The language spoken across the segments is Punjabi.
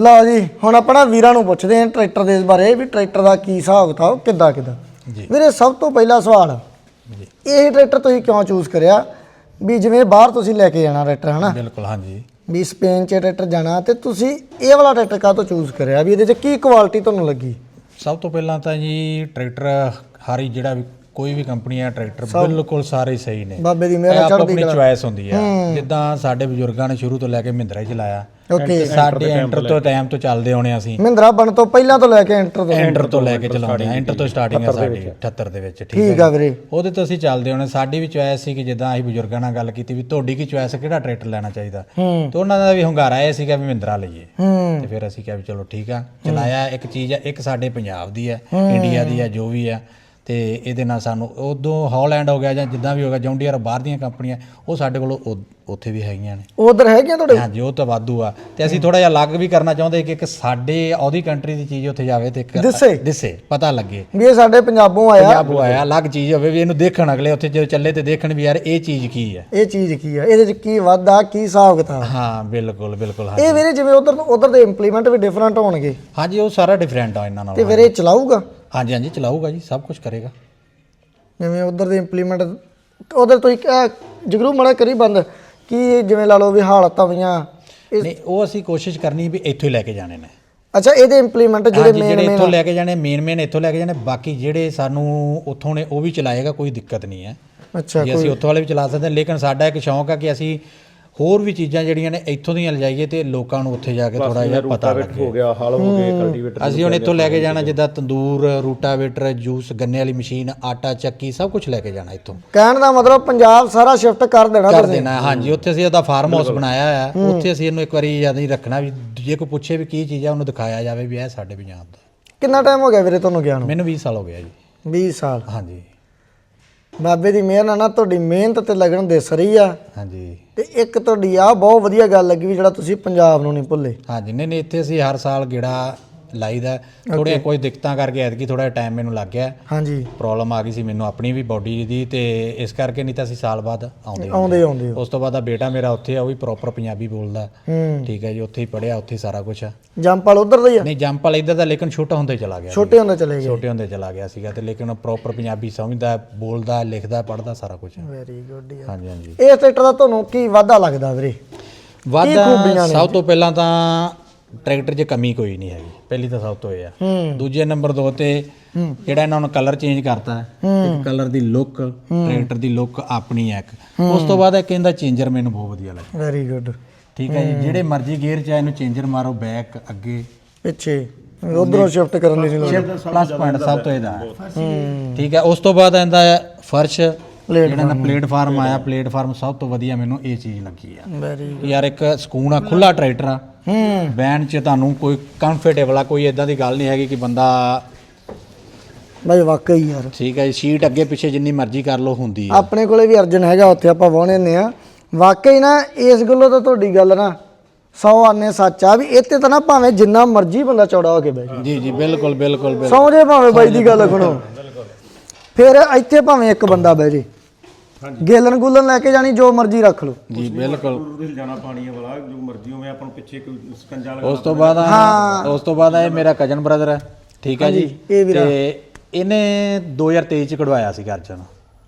ਲਓ ਜੀ ਹੁਣ ਆਪਣਾ ਵੀਰਾਂ ਨੂੰ ਪੁੱਛਦੇ ਆਂ ਟਰੈਕਟਰ ਦੇ ਬਾਰੇ ਵੀ ਟਰੈਕਟਰ ਦਾ ਕੀ ਹਿਸਾਬ ਕਿਤਾਬ ਕਿੱਦਾਂ ਕਿੱਦਾਂ। ਜੀ। ਵੀਰੇ ਸਭ ਤੋਂ ਪਹਿਲਾ ਸਵਾਲ ਜੀ। ਇਹ ਟਰੈਕਟਰ ਤੁਸੀਂ ਕਿਉਂ ਚੂਜ਼ ਕਰਿਆ? ਵੀ ਜਿਵੇਂ ਬਾਹਰ ਤੁਸੀਂ ਲੈ ਕੇ ਜਾਣਾ ਟਰੈਕਟਰ ਹਨਾ? ਬਿਲਕੁਲ ਹਾਂਜੀ। ਵੀ ਸਪੇਨ 'ਚ ਟਰੈਕਟਰ ਜਾਣਾ ਤੇ ਤੁਸੀਂ ਇਹ ਵਾਲਾ ਟਰੈਕਟਰ ਕਾਹ ਤੋਂ ਚੂਜ਼ ਕਰਿਆ? ਵੀ ਇਹਦੇ 'ਚ ਕੀ ਕੁਆਲਿਟੀ ਤੁਹਾਨੂੰ ਲੱਗੀ? ਸਭ ਤੋਂ ਪਹਿਲਾਂ ਤਾਂ ਜੀ ਟਰੈਕਟਰ ਹਰੀ ਜਿਹੜਾ ਵੀ ਕੋਈ ਵੀ ਕੰਪਨੀ ਆ ਟਰੈਕਟਰ ਬਿਲਕੁਲ ਸਾਰੇ ਸਹੀ ਨੇ। ਬਾਬੇ ਦੀ ਮਿਹਰ ਚੜ੍ਹਦੀ ਆਪਣੀ ਕਲਾ। ਚੁਆਇਸ ਹੁੰਦੀ ਆ। ਜਿੱਦਾਂ ਸਾਡੇ ਬਜ਼ੁਰਗਾਂ ਨੇ ਸ਼ੁਰੂ ਤੋਂ ਲੈ ਕੇ ਮਹਿੰਦਰਾ ਹੀ ਚਲਾਇਆ। ਓਕੇ। ਸਾਡੇ ਐਂਟਰ ਤੋਂ ਟਾਈਮ ਤੋਂ ਚੱਲਦੇ ਆਉਣੇ ਅਸੀਂ। ਮਹਿੰਦਰਾ ਬਣ ਤੋਂ ਪਹਿਲਾਂ ਤੋਂ ਲੈ ਕੇ ਐਂਟਰ ਤੋਂ। ਐਂਟਰ ਤੋਂ ਲੈ ਕੇ ਚਲਾਉਂਦੇ ਆ। ਐਂਟਰ ਤੋਂ ਸਟਾਰਟਿੰਗ ਆ ਸਾਡੀ। 78 ਦੇ ਵਿੱਚ ਠੀਕ ਆ ਵੀਰੇ। ਉਹਦੇ ਤੋਂ ਅਸੀਂ ਚੱਲਦੇ ਹੋਣੇ ਸਾਡੀ ਵੀ ਚੁਆਇਸ ਸੀ ਕਿ ਜਿੱਦਾਂ ਅਸੀਂ ਬਜ਼ੁਰਗਾਂ ਨਾਲ ਗੱਲ ਕੀਤੀ ਵੀ ਤੁਹਾਡੀ ਕੀ ਚੁਆਇਸ ਕਿਹੜਾ ਟਰੈਕਟਰ ਲੈਣਾ ਚਾਹੀਦਾ? ਤੇ ਉਹਨਾਂ ਦਾ ਵੀ ਹੰਗਾਰਾ ਇਹ ਸੀਗਾ ਵੀ ਮਹਿੰਦਰਾ ਲਈਏ। ਤੇ ਫਿਰ ਅਸੀਂ ਕਿਹਾ ਵੀ ਚਲੋ ਠੀਕ ਆ। ਚਲਾਇਆ ਇੱਕ ਚੀਜ਼ ਆ ਇੱਕ ਸਾਡੇ ਪੰਜਾਬ ਦੀ ਆ ਇੰਡੀਆ ਦੀ ਆ ਜੋ ਵੀ ਆ। ਤੇ ਇਹਦੇ ਨਾਲ ਸਾਨੂੰ ਉਦੋਂ ਹਾਲੈਂਡ ਹੋ ਗਿਆ ਜਾਂ ਜਿੱਦਾਂ ਵੀ ਹੋ ਗਿਆ ਜੌਂਡੀਅਰ ਬਾਹਰ ਦੀਆਂ ਕੰਪਨੀਆਂ ਉਹ ਸਾਡੇ ਕੋਲ ਉੱਥੇ ਵੀ ਹੈਗੀਆਂ ਨੇ। ਉਧਰ ਹੈਗੇ ਤੁਹਾਡੇ ਹਾਂਜੀ ਉਹ ਤਾਂ ਵਾਧੂ ਆ। ਤੇ ਅਸੀਂ ਥੋੜਾ ਜਿਹਾ ਅਲੱਗ ਵੀ ਕਰਨਾ ਚਾਹੁੰਦੇ ਕਿ ਇੱਕ ਸਾਡੇ ਉਹਦੀ ਕੰਟਰੀ ਦੀ ਚੀਜ਼ ਉੱਥੇ ਜਾਵੇ ਤੇ ਇੱਕ ਦਿਸੇ। ਦਿਸੇ ਪਤਾ ਲੱਗੇ। ਵੀ ਇਹ ਸਾਡੇ ਪੰਜਾਬੋਂ ਆਇਆ। ਪੰਜਾਬੂ ਆਇਆ ਅਲੱਗ ਚੀਜ਼ ਹੋਵੇ ਵੀ ਇਹਨੂੰ ਦੇਖਣ ਅਗਲੇ ਉੱਥੇ ਜਦੋਂ ਚੱਲੇ ਤੇ ਦੇਖਣ ਵੀ ਯਾਰ ਇਹ ਚੀਜ਼ ਕੀ ਹੈ ਇਹ ਚੀਜ਼ ਕੀ ਆ? ਇਹਦੇ 'ਚ ਕੀ ਵਾਧਾ ਕੀ ਹਿਸਾਬ ਕਿਤਾਬ? ਹਾਂ ਬਿਲਕੁਲ ਬਿਲਕੁਲ ਹਾਂ ਇਹ ਵੀਰੇ ਜਿਵੇਂ ਉਧਰ ਉਧਰ ਦੇ ਇੰਪਲੀਮੈਂਟ ਵੀ ਡਿਫਰੈਂਟ ਹੋਣਗੇ। ਹਾਂਜੀ ਉਹ ਸਾਰਾ ਡਿਫਰੈਂਟ ਆ ਇਹਨਾਂ ਤੇ ਨਾਲ ਫਿਰ ਇਹ ਚਲਾਊਗਾ? ਹਾਂਜੀ ਹਾਂਜੀ ਚਲਾਊਗਾ ਜੀ ਸਭ ਕੁਝ ਕਰੇਗਾ। ਜਿਵੇਂ ਉਧਰ ਦੇ ਇੰਪਲੀਮੈਂਟ ਉਧਰ ਤੋਂ ਇੱਕ ਜਗਰੂ ਮੜਾ ਕਰੀ ਬੰਦ ਕੀ ਜਿਵੇਂ ਲਾ ਲਓ ਵੀ ਹਾਲਤਾਂ ਵੀਆਂ ਨਹੀਂ ਉਹ ਅਸੀਂ ਕੋਸ਼ਿਸ਼ ਕਰਨੀ ਵੀ ਇੱਥੋਂ ਹੀ ਲੈ ਕੇ ਜਾਣੇ ਨੇ। ਅੱਛਾ ਇਹਦੇ ਇੰਪਲੀਮੈਂਟ ਜਿਹੜੇ ਮੇਨ ਮੇਨ ਇੱਥੋਂ ਲੈ ਕੇ ਜਾਣੇ ਮੇਨ ਮੇਨ ਇੱਥੋਂ ਲੈ ਕੇ ਜਾਣੇ ਬਾਕੀ ਜਿਹੜੇ ਸਾਨੂੰ ਉੱਥੋਂ ਨੇ ਉਹ ਵੀ ਚਲਾਏਗਾ ਕੋਈ ਦਿੱਕਤ ਨਹੀਂ ਹੈ। ਅੱਛਾ ਜੇ ਅਸੀਂ ਉੱਥੋਂ ਵਾਲੇ ਵੀ ਚਲਾ ਸਕਦੇ ਹਾਂ ਲੇਕਿਨ ਸਾਡਾ ਇੱਕ ਸ਼ੌਂਕ ਆ ਕਿ ਅਸੀਂ ਹੋਰ ਵੀ ਚੀਜ਼ਾਂ ਜਿਹੜੀਆਂ ਨੇ ਇੱਥੋਂ ਦੀਆਂ ਲਿਜਾਈਏ ਤੇ ਲੋਕਾਂ ਨੂੰ ਉੱਥੇ ਜਾ ਕੇ ਥੋੜਾ ਜਿਹਾ ਪਤਾ ਲੱਗੇ। ਹੋ ਗਿਆ ਹਲ ਹੋ ਗਏ ਕਲਟੀਵੇਟਰ ਅਸੀਂ ਹੁਣ ਇੱਥੋਂ ਲੈ ਕੇ ਜਾਣਾ ਜਿੱਦਾਂ ਤੰਦੂਰ ਰੂਟਾਵੇਟਰ ਜੂਸ ਗੰਨੇ ਵਾਲੀ ਮਸ਼ੀਨ ਆਟਾ ਚੱਕੀ ਸਭ ਕੁਝ ਲੈ ਕੇ ਜਾਣਾ ਇੱਥੋਂ। ਕਹਿਣ ਦਾ ਮਤਲਬ ਪੰਜਾਬ ਸਾਰਾ ਸ਼ਿਫਟ ਕਰ ਦੇਣਾ ਕਰ ਦੇਣਾ। ਹਾਂਜੀ ਉੱਥੇ ਅਸੀਂ ਉਹਦਾ ਫਾਰਮ ਹਾਊਸ ਬਣਾਇਆ ਹੋਇਆ। ਉੱਥੇ ਅਸੀਂ ਇਹਨੂੰ ਇੱਕ ਵਾਰੀ ਯਾਦ ਰੱਖਣਾ ਵੀ ਜੇ ਕੋਈ ਪੁੱਛੇ ਵੀ ਕੀ ਚੀਜ਼ ਆ ਉਹਨੂੰ ਦਿਖਾਇਆ ਜਾਵੇ ਵੀ ਇਹ ਸਾਡੇ ਪੰਜਾਬ ਦਾ। ਕਿੰਨਾ ਟਾਈਮ ਹੋ ਗਿਆ ਵੀਰੇ ਤੁਹਾਨੂੰ ਗਿਆ ਨੂੰ? ਮੈਨੂੰ 20 ਸਾਲ ਹੋ ਗਿਆ ਜੀ। 20 ਸਾਲ। ਹਾਂਜੀ। ਬਾਬੇ ਦੀ ਮਿਹਰ ਨਾਲ ਨਾ ਤੁਹਾਡੀ ਮਿਹਨਤ ਤੇ ਲੱਗਣ ਦੇ ਸਰੀ ਆ। ਹਾਂਜੀ। ਤੇ ਇੱਕ ਤੁਹਾਡੀ ਆ ਬਹੁਤ ਵਧੀਆ ਗੱਲ ਲੱਗੀ ਵੀ ਜਿਹੜਾ ਤੁਸੀਂ ਪੰਜਾਬ ਨੂੰ ਨਹੀਂ ਭੁੱਲੇ। ਹਾਂਜੀ ਨਹੀਂ ਨਹੀਂ ਇੱਥੇ ਅਸੀਂ ਹਰ ਸਾਲ ਗੇੜਾ ਲਾਈਦਾ। ਥੋੜ੍ਹੀਆਂ ਕੋਈ ਦਿੱਕਤਾਂ ਕਰਕੇ ਐਤਕੀ ਥੋੜਾ ਟਾਈਮ ਮੈਨੂੰ ਲੱਗ ਗਿਆ। ਹਾਂਜੀ। ਪ੍ਰੋਬਲਮ ਆ ਗਈ ਸੀ ਮੈਨੂੰ ਆਪਣੀ ਵੀ ਬਾਡੀ ਦੀ ਤੇ ਇਸ ਕਰਕੇ ਨਹੀਂ ਤਾਂ ਅਸੀਂ ਸਾਲ ਬਾਅਦ ਆਉਂਦੇ। ਆਉਂਦੇ ਆਉਂਦੇ ਉਸ ਤੋਂ ਬਾਅਦ ਆ ਬੇਟਾ ਮੇਰਾ ਉੱਥੇ ਆ ਉਹ ਵੀ ਪ੍ਰੋਪਰ ਪੰਜਾਬੀ ਬੋਲਦਾ। ਠੀਕ ਹੈ ਜੀ ਉੱਥੇ ਹੀ ਪੜਿਆ ਉੱਥੇ ਸਾਰਾ ਕੁਝ ਆ। ਜੰਪਲ ਉਧਰ ਦਾ ਹੀ ਆ? ਨਹੀਂ ਜੰਪ ਵਾਲਾ ਇੱਧਰ ਦਾ ਲੇਕਿਨ ਛੋਟਾ ਹੁੰਦਾ ਚਲਾ ਗਿਆ ਛੋਟੇ ਹੁੰਦੇ ਚਲੇ ਗਏ। ਛੋਟੇ ਹੁੰਦੇ ਚਲਾ ਗਿਆ ਸੀਗਾ ਤੇ ਲੇਕਿਨ ਪ੍ਰੋਪਰ ਪੰਜਾਬੀ ਸਮਝਦਾ ਬੋਲਦਾ ਲਿਖਦਾ ਪੜਦਾ ਸਾਰਾ ਕੁਝ ਵੈਰੀ ਗੁੱਡ ਹਾਂਜੀ ਹਾਂਜੀ। ਇਹ ਟਰੈਕਟਰ ਦਾ ਤੁਹਾਨੂੰ ਕੀ ਵਾਧਾ ਲੱਗਦਾ ਵੀਰੇ? ਵਾਧਾ ਸਭ ਤੋਂ ਪਹਿਲਾਂ ਤਾਂ ਟਰੈਕਟਰ 'ਚ ਕਮੀ ਕੋਈ ਨਹੀਂ ਹੈਗੀ ਪਹਿਲੀ ਤਾਂ ਸਭ ਤੋਂ ਇਹ ਆ। ਦੂਜੇ ਨੰਬਰ ਦੋ ਤੇ ਜਿਹੜਾ ਇਹਨਾਂ ਨੂੰ ਕਲਰ ਚੇਂਜ ਕਰਤਾ ਹੈ ਇੱਕ ਕਲਰ ਦੀ ਲੁੱਕ ਟਰੈਕਟਰ ਦੀ ਲੁੱਕ ਆਪਣੀ ਹੈ ਇੱਕ। ਉਸ ਤੋਂ ਬਾਅਦ ਇੱਕ ਇਹਦਾ ਚੇਂਜਰ ਮੈਨੂੰ ਬਹੁਤ ਵਧੀਆ ਲੱਗਾ ਵੈਰੀ ਗੁੱਡ ਠੀਕ ਹੈ ਜੀ ਜਿਹੜੇ ਮਰਜ਼ੀ ਗੇਅਰ 'ਚ ਆ ਇਹਨੂੰ ਚੇਂਜਰ ਮਾਰੋ ਬੈਕ ਅੱਗੇ। ਪਿੱਛੇ। ਉਧਰੋਂ ਸ਼ਿਫਟ ਕਰਨ ਦੀ ਨਹੀਂ। ਲੋੜ ਪਲੱਸ ਪੁਆਇੰਟ ਸਭ ਤੋਂ ਇਹਦਾ। ਠੀਕ ਹੈ ਉਸ ਤੋਂ ਬਾਅਦ ਇਹਦਾ ਫਰਸ਼। ਜਿਹੜਾ ਨਾ ਪਲੇਟਫਾਰਮ ਆਇਆ ਪਲੇਟਫਾਰਮ ਸਭ ਤੋਂ ਵਧੀਆ ਮੈਨੂੰ ਇਹ ਚੀਜ਼ ਲੱਗੀ ਆ। ਵੈਰੀ ਯਾਰ ਇੱਕ ਸਕੂਨ ਆ ਖੁੱਲਾ ਟਰੈਕਟਰ ਆ। ਹੂੰ। ਬੈਨ 'ਚ ਤੁਹਾਨੂੰ ਕੋਈ ਕੰਫਰਟੇਬਲ ਆ ਕੋਈ ਇਦਾਂ ਦੀ ਗੱਲ ਨਹੀਂ ਹੈਗੀ ਕਿ ਬੰਦਾ ਬਾਈ ਵਾਕਈ ਯਾਰ। ਠੀਕ ਹੈ ਸੀਟ ਅੱਗੇ ਪਿੱਛੇ ਜਿੰਨੀ ਮਰਜ਼ੀ ਕਰ ਲੋ ਹੁੰਦੀ ਆ। ਆਪਣੇ ਕੋਲੇ ਵੀ ਅਰਜਨ ਹੈਗਾ ਉੱਥੇ ਆਪਾਂ ਵਾਹਣੇ ਨੇ ਆ। ਵਾਕਈ ਨਾ ਇਸ ਗੱਲੋਂ ਤਾਂ ਤੁਹਾਡੀ ਗੱਲ ਨਾ 100 ਆਨੇ ਸੱਚ ਆ ਵੀ ਇੱਥੇ ਤਾਂ ਨਾ ਭਾਵੇਂ ਜਿੰਨਾ ਮਰਜ਼ੀ ਬੰਦਾ ਚੌੜਾ ਹੋ ਕੇ ਬਹਿ ਜਾਏ ਜੀ ਜੀ ਬਿਲਕੁਲ ਬਿਲਕੁਲ ਬਿਲਕੁਲ। ਸੌਂ ਜੇ ਭਾਵੇਂ ਬਾਈ ਦੀ ਗੱਲ ਸੁਣੋ। ਫਿਰ ਇੱਥੇ ਭਾਵੇਂ ਇੱਕ ਬੰਦਾ ਬਹਿ ਜੇ। ਗੇਲਨ ਗੁਲਨ ਲੈ ਕੇ ਜਾਣੀ ਜੋ ਮਰਜ਼ੀ ਰੱਖ ਲਓ। ਜੀ ਬਿਲਕੁਲ। ਹਿਲ ਜਾਣਾ ਪਾਣੀ ਵਾਲਾ ਜੋ ਮਰਜ਼ੀ ਹੋਵੇ ਆਪਾਂ ਨੂੰ ਪਿੱਛੇ ਕੋਈ ਸਕੰਜਾ ਉਸ ਤੋਂ ਬਾਅਦ ਆ- ਉਸ ਤੋਂ ਬਾਅਦ ਇਹ ਮੇਰਾ ਕਜ਼ਨ ਬ੍ਰਦਰ ਹੈ ਠੀਕ ਹੈ ਜੀ? ਇਹ ਵੀਰਾ। ਤੇ ਇਹਨੇ 2023 ਚ ਕਢਵਾਇਆ ਸੀ ਅਰਜਨ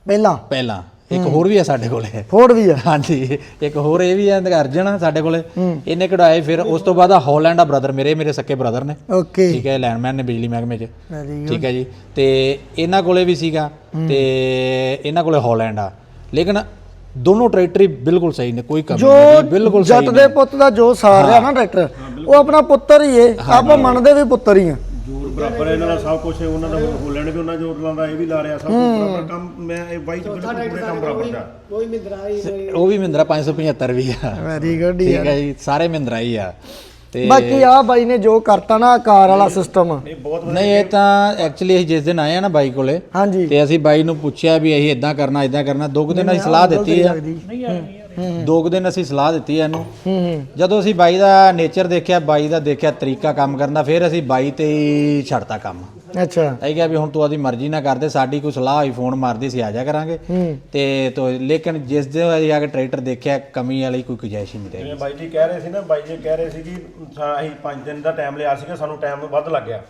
ਪਹਿਲਾਂ? ਪਹਿਲਾਂ। ਇੱਕ ਹੋਰ ਵੀ ਹੈ ਸਾਡੇ ਕੋਲੇ। ਫੋਰਡ ਵੀ ਆ? ਹਾਂਜੀ ਇੱਕ ਹੋਰ ਇਹ ਵੀ ਹੈ ਅਰਜਨ ਆ ਸਾਡੇ ਕੋਲੇ। ਇਹਨੇ ਕਢਵਾਏ ਫਿਰ ਉਸ ਤੋਂ ਬਾਅਦ ਆ ਹਾਲੈਂਡ ਆ ਬ੍ਰਦਰ ਮੇਰੇ ਮੇਰੇ ਸੱਕੇ ਬ੍ਰਦਰ ਨੇ। ਓਕੇ। ਠੀਕ ਹੈ ਲੈਂਡਮੈਨ ਨੇ ਬਿਜਲੀ ਮਹਿਕਮੇ 'ਚ। ਠੀਕ ਹੈ ਜੀ। ਤੇ ਇਹਨਾਂ ਕੋਲੇ ਵੀ ਸੀਗਾ। ਤੇ ਇਹਨਾਂ ਕੋਲੇ ਹਾਲੈਂਡ ਆ। ਲੇਕਿਨ ਦੋਨੋਂ ਟਰੈਕਟਰ ਹੀ ਬਿਲਕੁਲ ਸਹੀ ਨੇ ਕੋਈ ਕਮੀ ਜੋ ਨਹੀਂ ਬਿਲਕੁਲ ਸਹੀ ਜੱਟ ਦੇ ਪੁੱਤ ਦਾ ਜੋ ਸਾਰ ਰਿਹਾ ਨਾ ਟਰੈਕਟਰ ਉਹ ਆਪਣਾ ਪੁੱਤਰ ਹੀ ਏ ਆਪਾਂ ਮੰਨਦੇ ਵੀ ਪੁੱਤਰ ਹੀ ਆ। ਜੋਰ ਬਰਾਬਰ ਹੈ ਇਹਨਾਂ ਦਾ ਸਭ ਕੁਝ ਉਹਨਾਂ ਦਾ ਹੋਲੈਂਡ ਵੀ ਉਹਨਾਂ ਜੋਰ ਲਾਉਂਦਾ ਇਹ ਵੀ ਲਾ ਰਿਹਾ ਸਭ ਕੁਝ ਬਰਾਬਰ ਕੰਮ ਮੈਂ ਇਹ ਬਾਈ ਚ ਬਿਲਕੁਲ ਪੂਰੇ ਕੰਮ ਬਰਾਬਰ ਦਾ। ਉਹ ਵੀ ਮਹਿੰਦਰਾ 575 ਵੀ ਆ। ਵੈਰੀ ਗੁੱਡ ਠੀਕ ਹੈ ਜੀ ਸਾਰੇ ਮਹਿੰਦਰਾ ਹੀ ਆ। ਤੇ ਬਾਕੀ ਆ ਬਾਈ ਨੇ ਜੋ ਕਰਤਾ ਨਾ ਕਾਰ ਵਾਲਾ ਸਿਸਟਮ ਨਹੀਂ ਇਹ ਤਾਂ ਐਕਚੁਅਲੀ ਅਸੀਂ ਜਿਸ ਦਿਨ ਆਏ ਆ ਨਾ ਬਾਈ ਕੋਲੇ ਹਾਂਜੀ। ਤੇ ਅਸੀਂ ਬਾਈ ਨੂੰ ਪੁੱਛਿਆ ਵੀ ਅਸੀਂ ਇਦਾਂ ਕਰਨਾ ਇਦਾਂ ਕਰਨਾ। ਦੋ ਕੁ ਦਿਨ ਅਸੀਂ ਸਲਾਹ ਦਿੱਤੀ ਆ। ਦੋ ਕੁ ਦਿਨ ਅਸੀਂ ਸਲਾਹ ਦਿੱਤੀ ਆ ਇਹਨੂੰ। ਹੂੰ ਹੂੰ। ਜਦੋਂ ਅਸੀਂ ਬਾਈ ਦਾ ਨੇਚਰ ਦੇਖਿਆ ਬਾਈ ਦਾ ਦੇਖਿਆ ਤਰੀਕਾ ਕੰਮ ਕਰਨ ਦਾ ਫਿਰ ਅਸੀਂ ਬਾਈ ਤੇ ਹੀ ਛੱਡਤਾ ਕੰਮ। ਅੱਛਾ। ਅਸੀਂ ਕਿਹਾ ਵੀ ਹੁਣ ਤੂੰ ਆਦੀ ਮਰਜ਼ੀ ਨਾ ਕਰਦੇ ਸਾਡੀ ਕੋਈ ਸਲਾਹ ਹੋਈ ਫੋਨ ਮਾਰਦੀ ਸੀ ਆ ਜਾ ਕਰਾਂਗੇ। ਤੇ ਤੋ ਲੇਕਿਨ ਜਿਸ ਦੇ ਅਸੀਂ ਆ ਕੇ ਟਰੈਕਟਰ ਦੇਖਿਆ ਕਮੀ ਵਾਲੀ ਕੋਈ ਗੁੰਜਾਇਸ਼ ਹੀ ਨਹੀਂ ਰਹੀ। ਜਿਵੇਂ ਬਾਈ ਜੀ ਕਹਿ ਰਹੇ ਸੀ ਨਾ ਬਾਈ ਜੀ ਕਹਿ ਰਹੇ ਸੀ ਕਿ ਸਾ- ਅਸੀਂ 5 ਦਿਨ ਦਾ ਟਾਈਮ ਲਿਆ ਸੀਗਾ ਸਾਨੂੰ ਟਾਈਮ ਵੱਧ ਲੱਗ ਗਿਆ।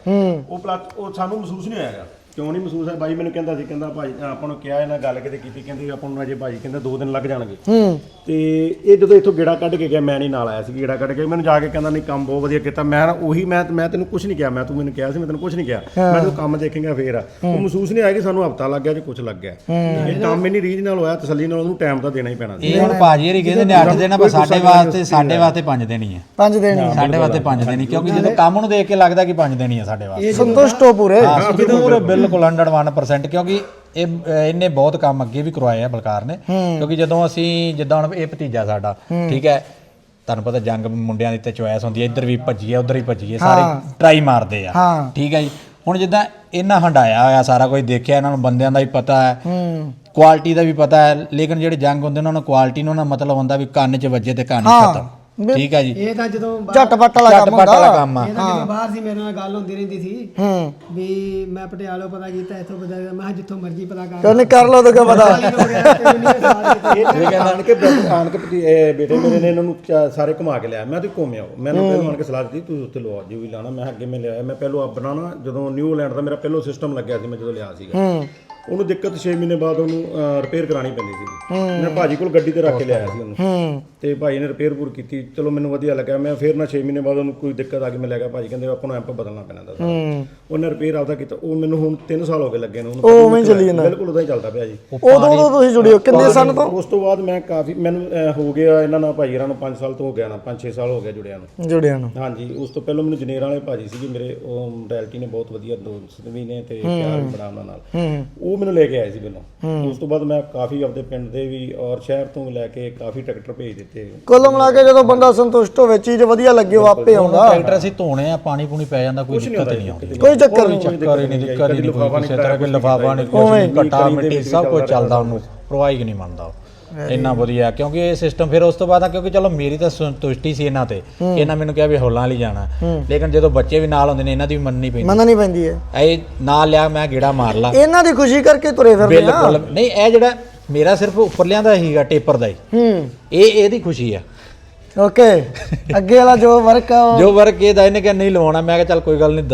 ਉਹ ਪਲੱਸ ਉਹ ਸਾਨੂੰ ਮਹਿਸੂਸ ਨਹੀਂ ਹੋਇਆਗਾ ਕਿਉਂ ਨਹੀਂ ਮਹਿਸੂਸ ਹੈ ਬਾਈ ਮੈਨੂੰ ਕਹਿੰਦਾ ਸੀ ਕਹਿੰਦਾ ਭਾਈ ਆਪਾਂ ਨੂੰ ਕਿਹਾ ਇਹਨਾਂ ਗੱਲ ਕਿਤੇ ਕੀਤੀ ਕਹਿੰਦੀ ਆਪਾਂ ਨੂੰ ਅਜੇ ਭਾਈ ਕਹਿੰਦਾ 2 ਦਿਨ ਲੱਗ ਜਾਣਗੇ। ਹੂੰ। ਤੇ ਇਹ ਜਦੋਂ ਇੱਥੋਂ ਗੇੜਾ ਕੱਢ ਕੇ ਗਿਆ ਮੈਂ ਨਹੀਂ ਨਾਲ ਆਇਆ ਸੀ ਗੇੜਾ ਕੱਢ ਕੇ ਮੈਨੂੰ ਜਾ ਕੇ ਕਹਿੰਦਾ ਨਹੀਂ ਕੰਮ ਬਹੁਤ ਵਧੀਆ ਕੀਤਾ। ਮੈਂ ਨਾ ਉਹੀ ਮੈਂ ਮੈਂ ਤੈਨੂੰ ਕੁਝ ਨਹੀਂ ਕਿਹਾ ਮੈਂ ਤੂੰ ਮੈਨੂੰ ਕਿਹਾ ਸੀ ਮੈਂ ਤੈਨੂੰ ਕੁਝ ਨਹੀਂ ਕਿਹਾ। ਮੈਂ ਤੂੰ ਕੰਮ ਦੇਖੇਂਗਾ ਫੇਰ। ਆ ਉਹ ਮਹਿਸੂਸ ਨਹੀਂ ਆਇਆ ਕਿ ਸਾਨੂੰ ਹਫਤਾ ਲੱਗ ਗਿਆ ਜਾਂ ਕੁਝ ਲੱਗ ਗਿਆ। ਇਹ ਕੰਮ ਇੰਨੀ ਰੀਝ ਨਾਲ ਹੋਇਆ ਤਸੱਲੀ ਨਾਲ ਉਹਨੂੰ ਟਾਈਮ ਤਾਂ ਦੇਣਾ ਹੀ ਪੈਣਾ ਸੀ। ਇਹ ਹੁਣ ਭਾਜੀ ਹਰੀ ਕਹਿੰਦੇ ਨੇ 8 ਦਿਨ ਆ ਪਰ ਸਾਡੇ ਵਾਸਤੇ ਸਾਡੇ ਵਾਸਤੇ 5 ਦਿਨ ਹੀ ਆ। ਪੰਜ ਦਿਨ ਹੀ। ਸਾਡੇ ਵਾਸਤੇ 5 ਦਿਨ ਹੀ ਕਿਉਂਕਿ ਜਦੋਂ ਕੰਮ ਨੂੰ ਦੇਖ ਕੇ ਲੱਗਦਾ ਕਿ 5 ਦਿਨ ਹੀ ਆ ਸਾਡੇ ਵਾਸਤੇ। ਸੰਤੁਸ਼ਟ ਹੋ ਪੂਰੇ। ਹਾਂ ਜ਼ਰੂਰ ਬਿਲਕੁਲ 101% ਕਿਉਂਕਿ ਇਹ ਇਹਨੇ ਬਹੁਤ ਕੰਮ ਅੱਗੇ ਵੀ ਕਰਵਾਏ ਆ ਬਲਕਾਰ ਨੇ। ਕਿਉਂਕਿ ਜਦੋਂ ਅਸੀਂ ਜਿੱਦਾਂ ਹੁਣ ਇਹ ਭਤੀਜਾ ਸਾਡਾ ਠੀਕ ਹੈ ਤੁਹਾਨੂੰ ਪਤਾ ਜੰਗ ਮੁੰਡਿਆਂ ਦੀ ਤੇ ਚੁਆਇਸ ਹੁੰਦੀ ਹੈ ਇੱਧਰ ਵੀ ਭੱਜੀਏ ਉੱਧਰ ਵੀ ਭੱਜੀਏ ਸਾਰੇ ਟਰਾਈ ਮਾਰਦੇ ਆ। ਠੀਕ ਹੈ ਜੀ। ਹੁਣ ਜਿੱਦਾਂ ਇਹਨਾਂ ਹੰਡਾਇਆ ਹੋਇਆ ਸਾਰਾ ਕੁਝ ਦੇਖਿਆ ਇਹਨਾਂ ਨੂੰ ਬੰਦਿਆਂ ਦਾ ਵੀ ਪਤਾ ਹੈ। ਕੁਆਲਿਟੀ ਦਾ ਵੀ ਪਤਾ ਹੈ ਲੇਕਿਨ ਜਿਹੜੇ ਜੰਗ ਹੁੰਦੇ ਉਹਨਾਂ ਨੂੰ ਕੁਆਲਿਟੀ ਨੂੰ ਨਾ ਮਤਲਬ ਹੁੰਦਾ ਵੀ ਕੰਨ 'ਚ ਵੱਜੇ ਤੇ ਹਾਂ। ਖਤਮ। ਠੀਕ ਹੈ ਜੀ। ਇਹ ਤਾਂ ਜਦੋਂ ਬਾਹਰ- ਝਟਪਟ ਵਾਲਾ ਕੰਮ ਝਟਪਟ ਵਾਲਾ ਹੁੰਦਾ। ਕੰਮ ਆ। ਇਹ ਤਾਂ ਜਦੋਂ ਬਾਹਰ ਸੀ ਮੇਰੇ ਨਾਲ ਗੱਲ ਹੁੰਦੀ ਰਹਿੰਦੀ ਸੀ। ਹੂੰ। ਵੀ ਮੈਂ ਪਟਿਆਲੇ ਪਤਾ ਕੀਤਾ ਇੱਥੋਂ ਪਤਾ ਕੀਤਾ। ਮੈਂ ਕਿਹਾ ਜਿੱਥੋਂ ਮਰਜ਼ੀ ਪਤਾ ਕਰ। ਕਿਉਂ ਨਹੀਂ ਕਰ ਲੋ ਤਾਂ ਕਿਆ ਪਤਾ? ਇਹ ਆਣ ਕੇ ਬੈ- ਆਣ ਕੇ ਪਤੀ- ਇਹ ਬੇਟੇ ਮੇਰੇ ਨੇ ਇਹਨਾਂ ਨੂੰ ਚਾ- ਸਾਰੇ ਘੁਮਾ ਕੇ ਲਿਆ। ਮੈਂ ਤੇ ਘੁੰਮਿਆ ਉਹ ਮੈਨੂੰ ਪਹਿਲਾਂ ਆਣ ਕੇ ਸਲਾਹ ਦਿੱਤੀ ਤੂੰ ਉੱਤੇ ਲਵਾ ਜੋ ਵੀ ਲਾਣਾ। ਮੈਂ ਅੱਗੇ ਮੈਂ ਲਿਆ। ਮੈਂ ਪਹਿਲਾਂ ਆਪਣਾ ਨਾ ਜਦੋਂ ਨਿਊਜ਼ੀਲੈਂਡ ਦਾ ਮੇਰਾ ਪਹਿਲਾਂ ਸਿਸਟਮ ਲੱਗਿਆ ਸੀ ਮੈਂ ਜਦੋਂ ਲਿਆ ਸੀਗਾ। ਹੂੰ। ਉਹਨੂੰ ਦਿੱਕਤ 6 ਮਹੀਨੇ ਬਾਅਦ ਉਹਨੂੰ ਰਿਪੇਅਰ ਕਰਾਣੀ ਪੈਂਦੀ ਸੀ। ਮੈਂ ਭਾਜੀ ਕੋਲ ਗੱਡੀ ਤੇ ਰੱਖ ਕੇ ਲਿਆਇਆ ਸੀ ਉਹਨੂੰ। ਹੂੰ। ਤੇ ਭਾਈ ਨੇ ਰਿਪੇਅਰ ਪੂਰ ਕੀਤੀ। ਚਲੋ ਮੈਨੂੰ ਵਧੀਆ ਲੱਗਾ ਮੈਂ ਫਿਰ ਨਾ 6 ਮਹੀਨੇ ਬਾਅਦ ਉਹਨੂੰ ਕੋਈ ਦਿੱਕਤ ਆ ਗਈ ਮੈਂ ਲੈ ਗਿਆ। ਭਾਜੀ ਕਹਿੰਦੇ ਆਪਾਂ ਨੂੰ ਐਂਪ ਬਦਲਣਾ ਪੈਣਾ ਦਾ ਹੂੰ। ਉਹਨੇ ਰਿਪੇਅਰ ਆਪਦਾ ਕੀਤਾ। ਉਹ ਮੈਨੂੰ ਹੁਣ 3 ਸਾਲ ਹੋ ਗਏ ਲੱਗੇ ਨੇ। ਉਹ ਉਵੇਂ ਹੀ ਚੱਲੀ ਜਾਂਦਾ। ਬਿਲਕੁਲ ਉਦਾਂ ਹੀ ਚੱਲਦਾ ਪਿਆ ਜੀ। ਉਦੋਂ ਤੋਂ ਤੁਸੀਂ ਜੁੜਿਓ ਕਿੰਨੇ ਸਾਲ ਤੋਂ? ਉਸ ਤੋਂ ਬਾਅਦ ਮੈਂ ਕਾਫੀ ਮੈਨੂੰ ਹੋ ਗਿਆ ਇਹਨਾਂ ਨਾਲ ਭਾਈ ਹਰਾਂ ਨੂੰ 5 ਸਾਲ ਤੋਂ ਹੋ ਗਿਆ ਨਾ। 5-6 ਸਾਲ ਹੋ ਗਿਆ ਜੁੜਿਆ ਨੂੰ। ਜੁੜਿਆ ਨੂੰ। ਹਾਂਜੀ। ਉਸ ਤੋਂ ਪਹਿਲਾਂ ਮੈਨੂੰ ਜਨੇਰ ਵਾਲੇ ਭਾਜੀ ਸੀਗੇ। ਮੇਰੇ ਉਹ ਰੈਲਟੀ ਨੇ ਬਹੁਤ ਵਧੀਆ ਦੋਸਤ ਵੀ ਨੇ ਤੇ ਪਿਆਰ ਬੜਾ ਉਹਨਾਂ ਨਾਲ। ਹੂੰ। ਉਹ ਮੈਨੂੰ ਲੈ ਕੇ ਆਏ ਸੀ ਪਹਿਲਾਂ। ਉਸ ਤੋਂ ਬਾਅਦ ਮੈਂ ਕਾਫੀ ਆਪਣੇ ਪਿੰਡ ਦੇ ਵੀ ਔਰ ਸ਼ਹਿਰ ਤੋਂ ਲੈ ਕੇ ਕਾਫੀ ਟਰੈਕਟਰ ਭੇਜ ਦਿੱਤੇ। ਕੁੱਲ ਮਿਲਾ ਕੇ ਜਦੋਂ ਬੰਦਾ ਸੰਤੁਸ਼ਟ ਹੋਵੇ ਚੀਜ਼ ਵਧੀਆ ਲੱਗੇ ਉਹ ਆਪੇ ਆਉਂਦਾ। ਟਰੈਕਟਰ ਅਸੀਂ ਧੋਣੇ ਆ ਪਾਣੀ ਪੂਣੀ ਪੈ ਜਾਂਦਾ ਕੋਈ ਦਿੱਕਤ ਨਹੀਂ ਆਉਂਦੀ। ਕੋਈ ਚੱਕਰ ਨਹੀਂ। ਚੱਕਰ ਨਹੀਂ ਦਿੱਕਤ ਨਹੀਂ ਕੋਈ ਲਫਾਫਾ ਨਹੀਂ ਕੋਈ ਘਟਾ ਮਿੱਟੀ ਸਭ ਕੁਝ ਚੱਲਦਾ ਉਹਨੂੰ ਪ੍ਰਵਾਹ ਹੀ ਨਹੀਂ ਮੰਨਦਾ ਉਹ। ਇੰਨਾ ਵਧੀਆ ਕਿਉਂਕਿ ਇਹ ਸਿਸਟਮ ਫਿਰ ਉਸ ਤੋਂ ਬਾਅਦ ਆ ਕਿਉਂਕਿ ਚਲੋ ਮੇਰੀ ਤਾਂ ਸੰਤੁਸ਼ਟੀ ਸੀ ਇਹਨਾਂ ਤੇ ਇਹਨਾਂ ਮੈਨੂੰ ਕਿਹਾ ਵੀ ਹੌਲਾਂ ਵਾਲੀ ਜਾਣਾ। ਲੇਕਿਨ ਜਦੋਂ ਬੱਚੇ ਵੀ ਨਾਲ ਹੁੰਦੇ ਨੇ ਇਹਨਾਂ ਦੀ ਵੀ ਮੰਨਣੀ ਪੈਂਦੀ। ਮੰਨਣੀ ਪੈਂਦੀ ਹੈ। ਇਹ ਨਾਲ ਲਿਆ ਮੈਂ ਗੇੜਾ ਮਾਰ ਲਾ। ਇਹਨਾਂ ਦੀ ਖੁਸ਼ੀ ਕਰਕੇ ਤੁਰੇ ਫਿਰਦੇ ਆ ਬਿਲਕੁਲ। ਨਹੀਂ ਇਹ ਜਿਹੜਾ ਮੇਰਾ ਸਿਰਫ ਉੱਪਰਲਿਆਂ ਦਾ ਹੀਗਾ ਟੇਪਰ ਦਾ ਹੀ। ਹੂੰ। ਇਹ ਇਹਦੀ ਖੁਸ਼ੀ ਆ। ਓਕੇ ਅੱਗੇ ਵਾਲਾ ਜੋ ਵਰਕ ਆ ਜੋ ਵਰਕ ਇਹਦਾ ਇਹਨੇ ਕਿਹਾ ਨਹੀਂ ਲਵਾਉਣਾ। ਮੈਂ ਕਿਹਾ ਚੱਲ ਕੋਈ ਗੱਲ ਨਹੀਂ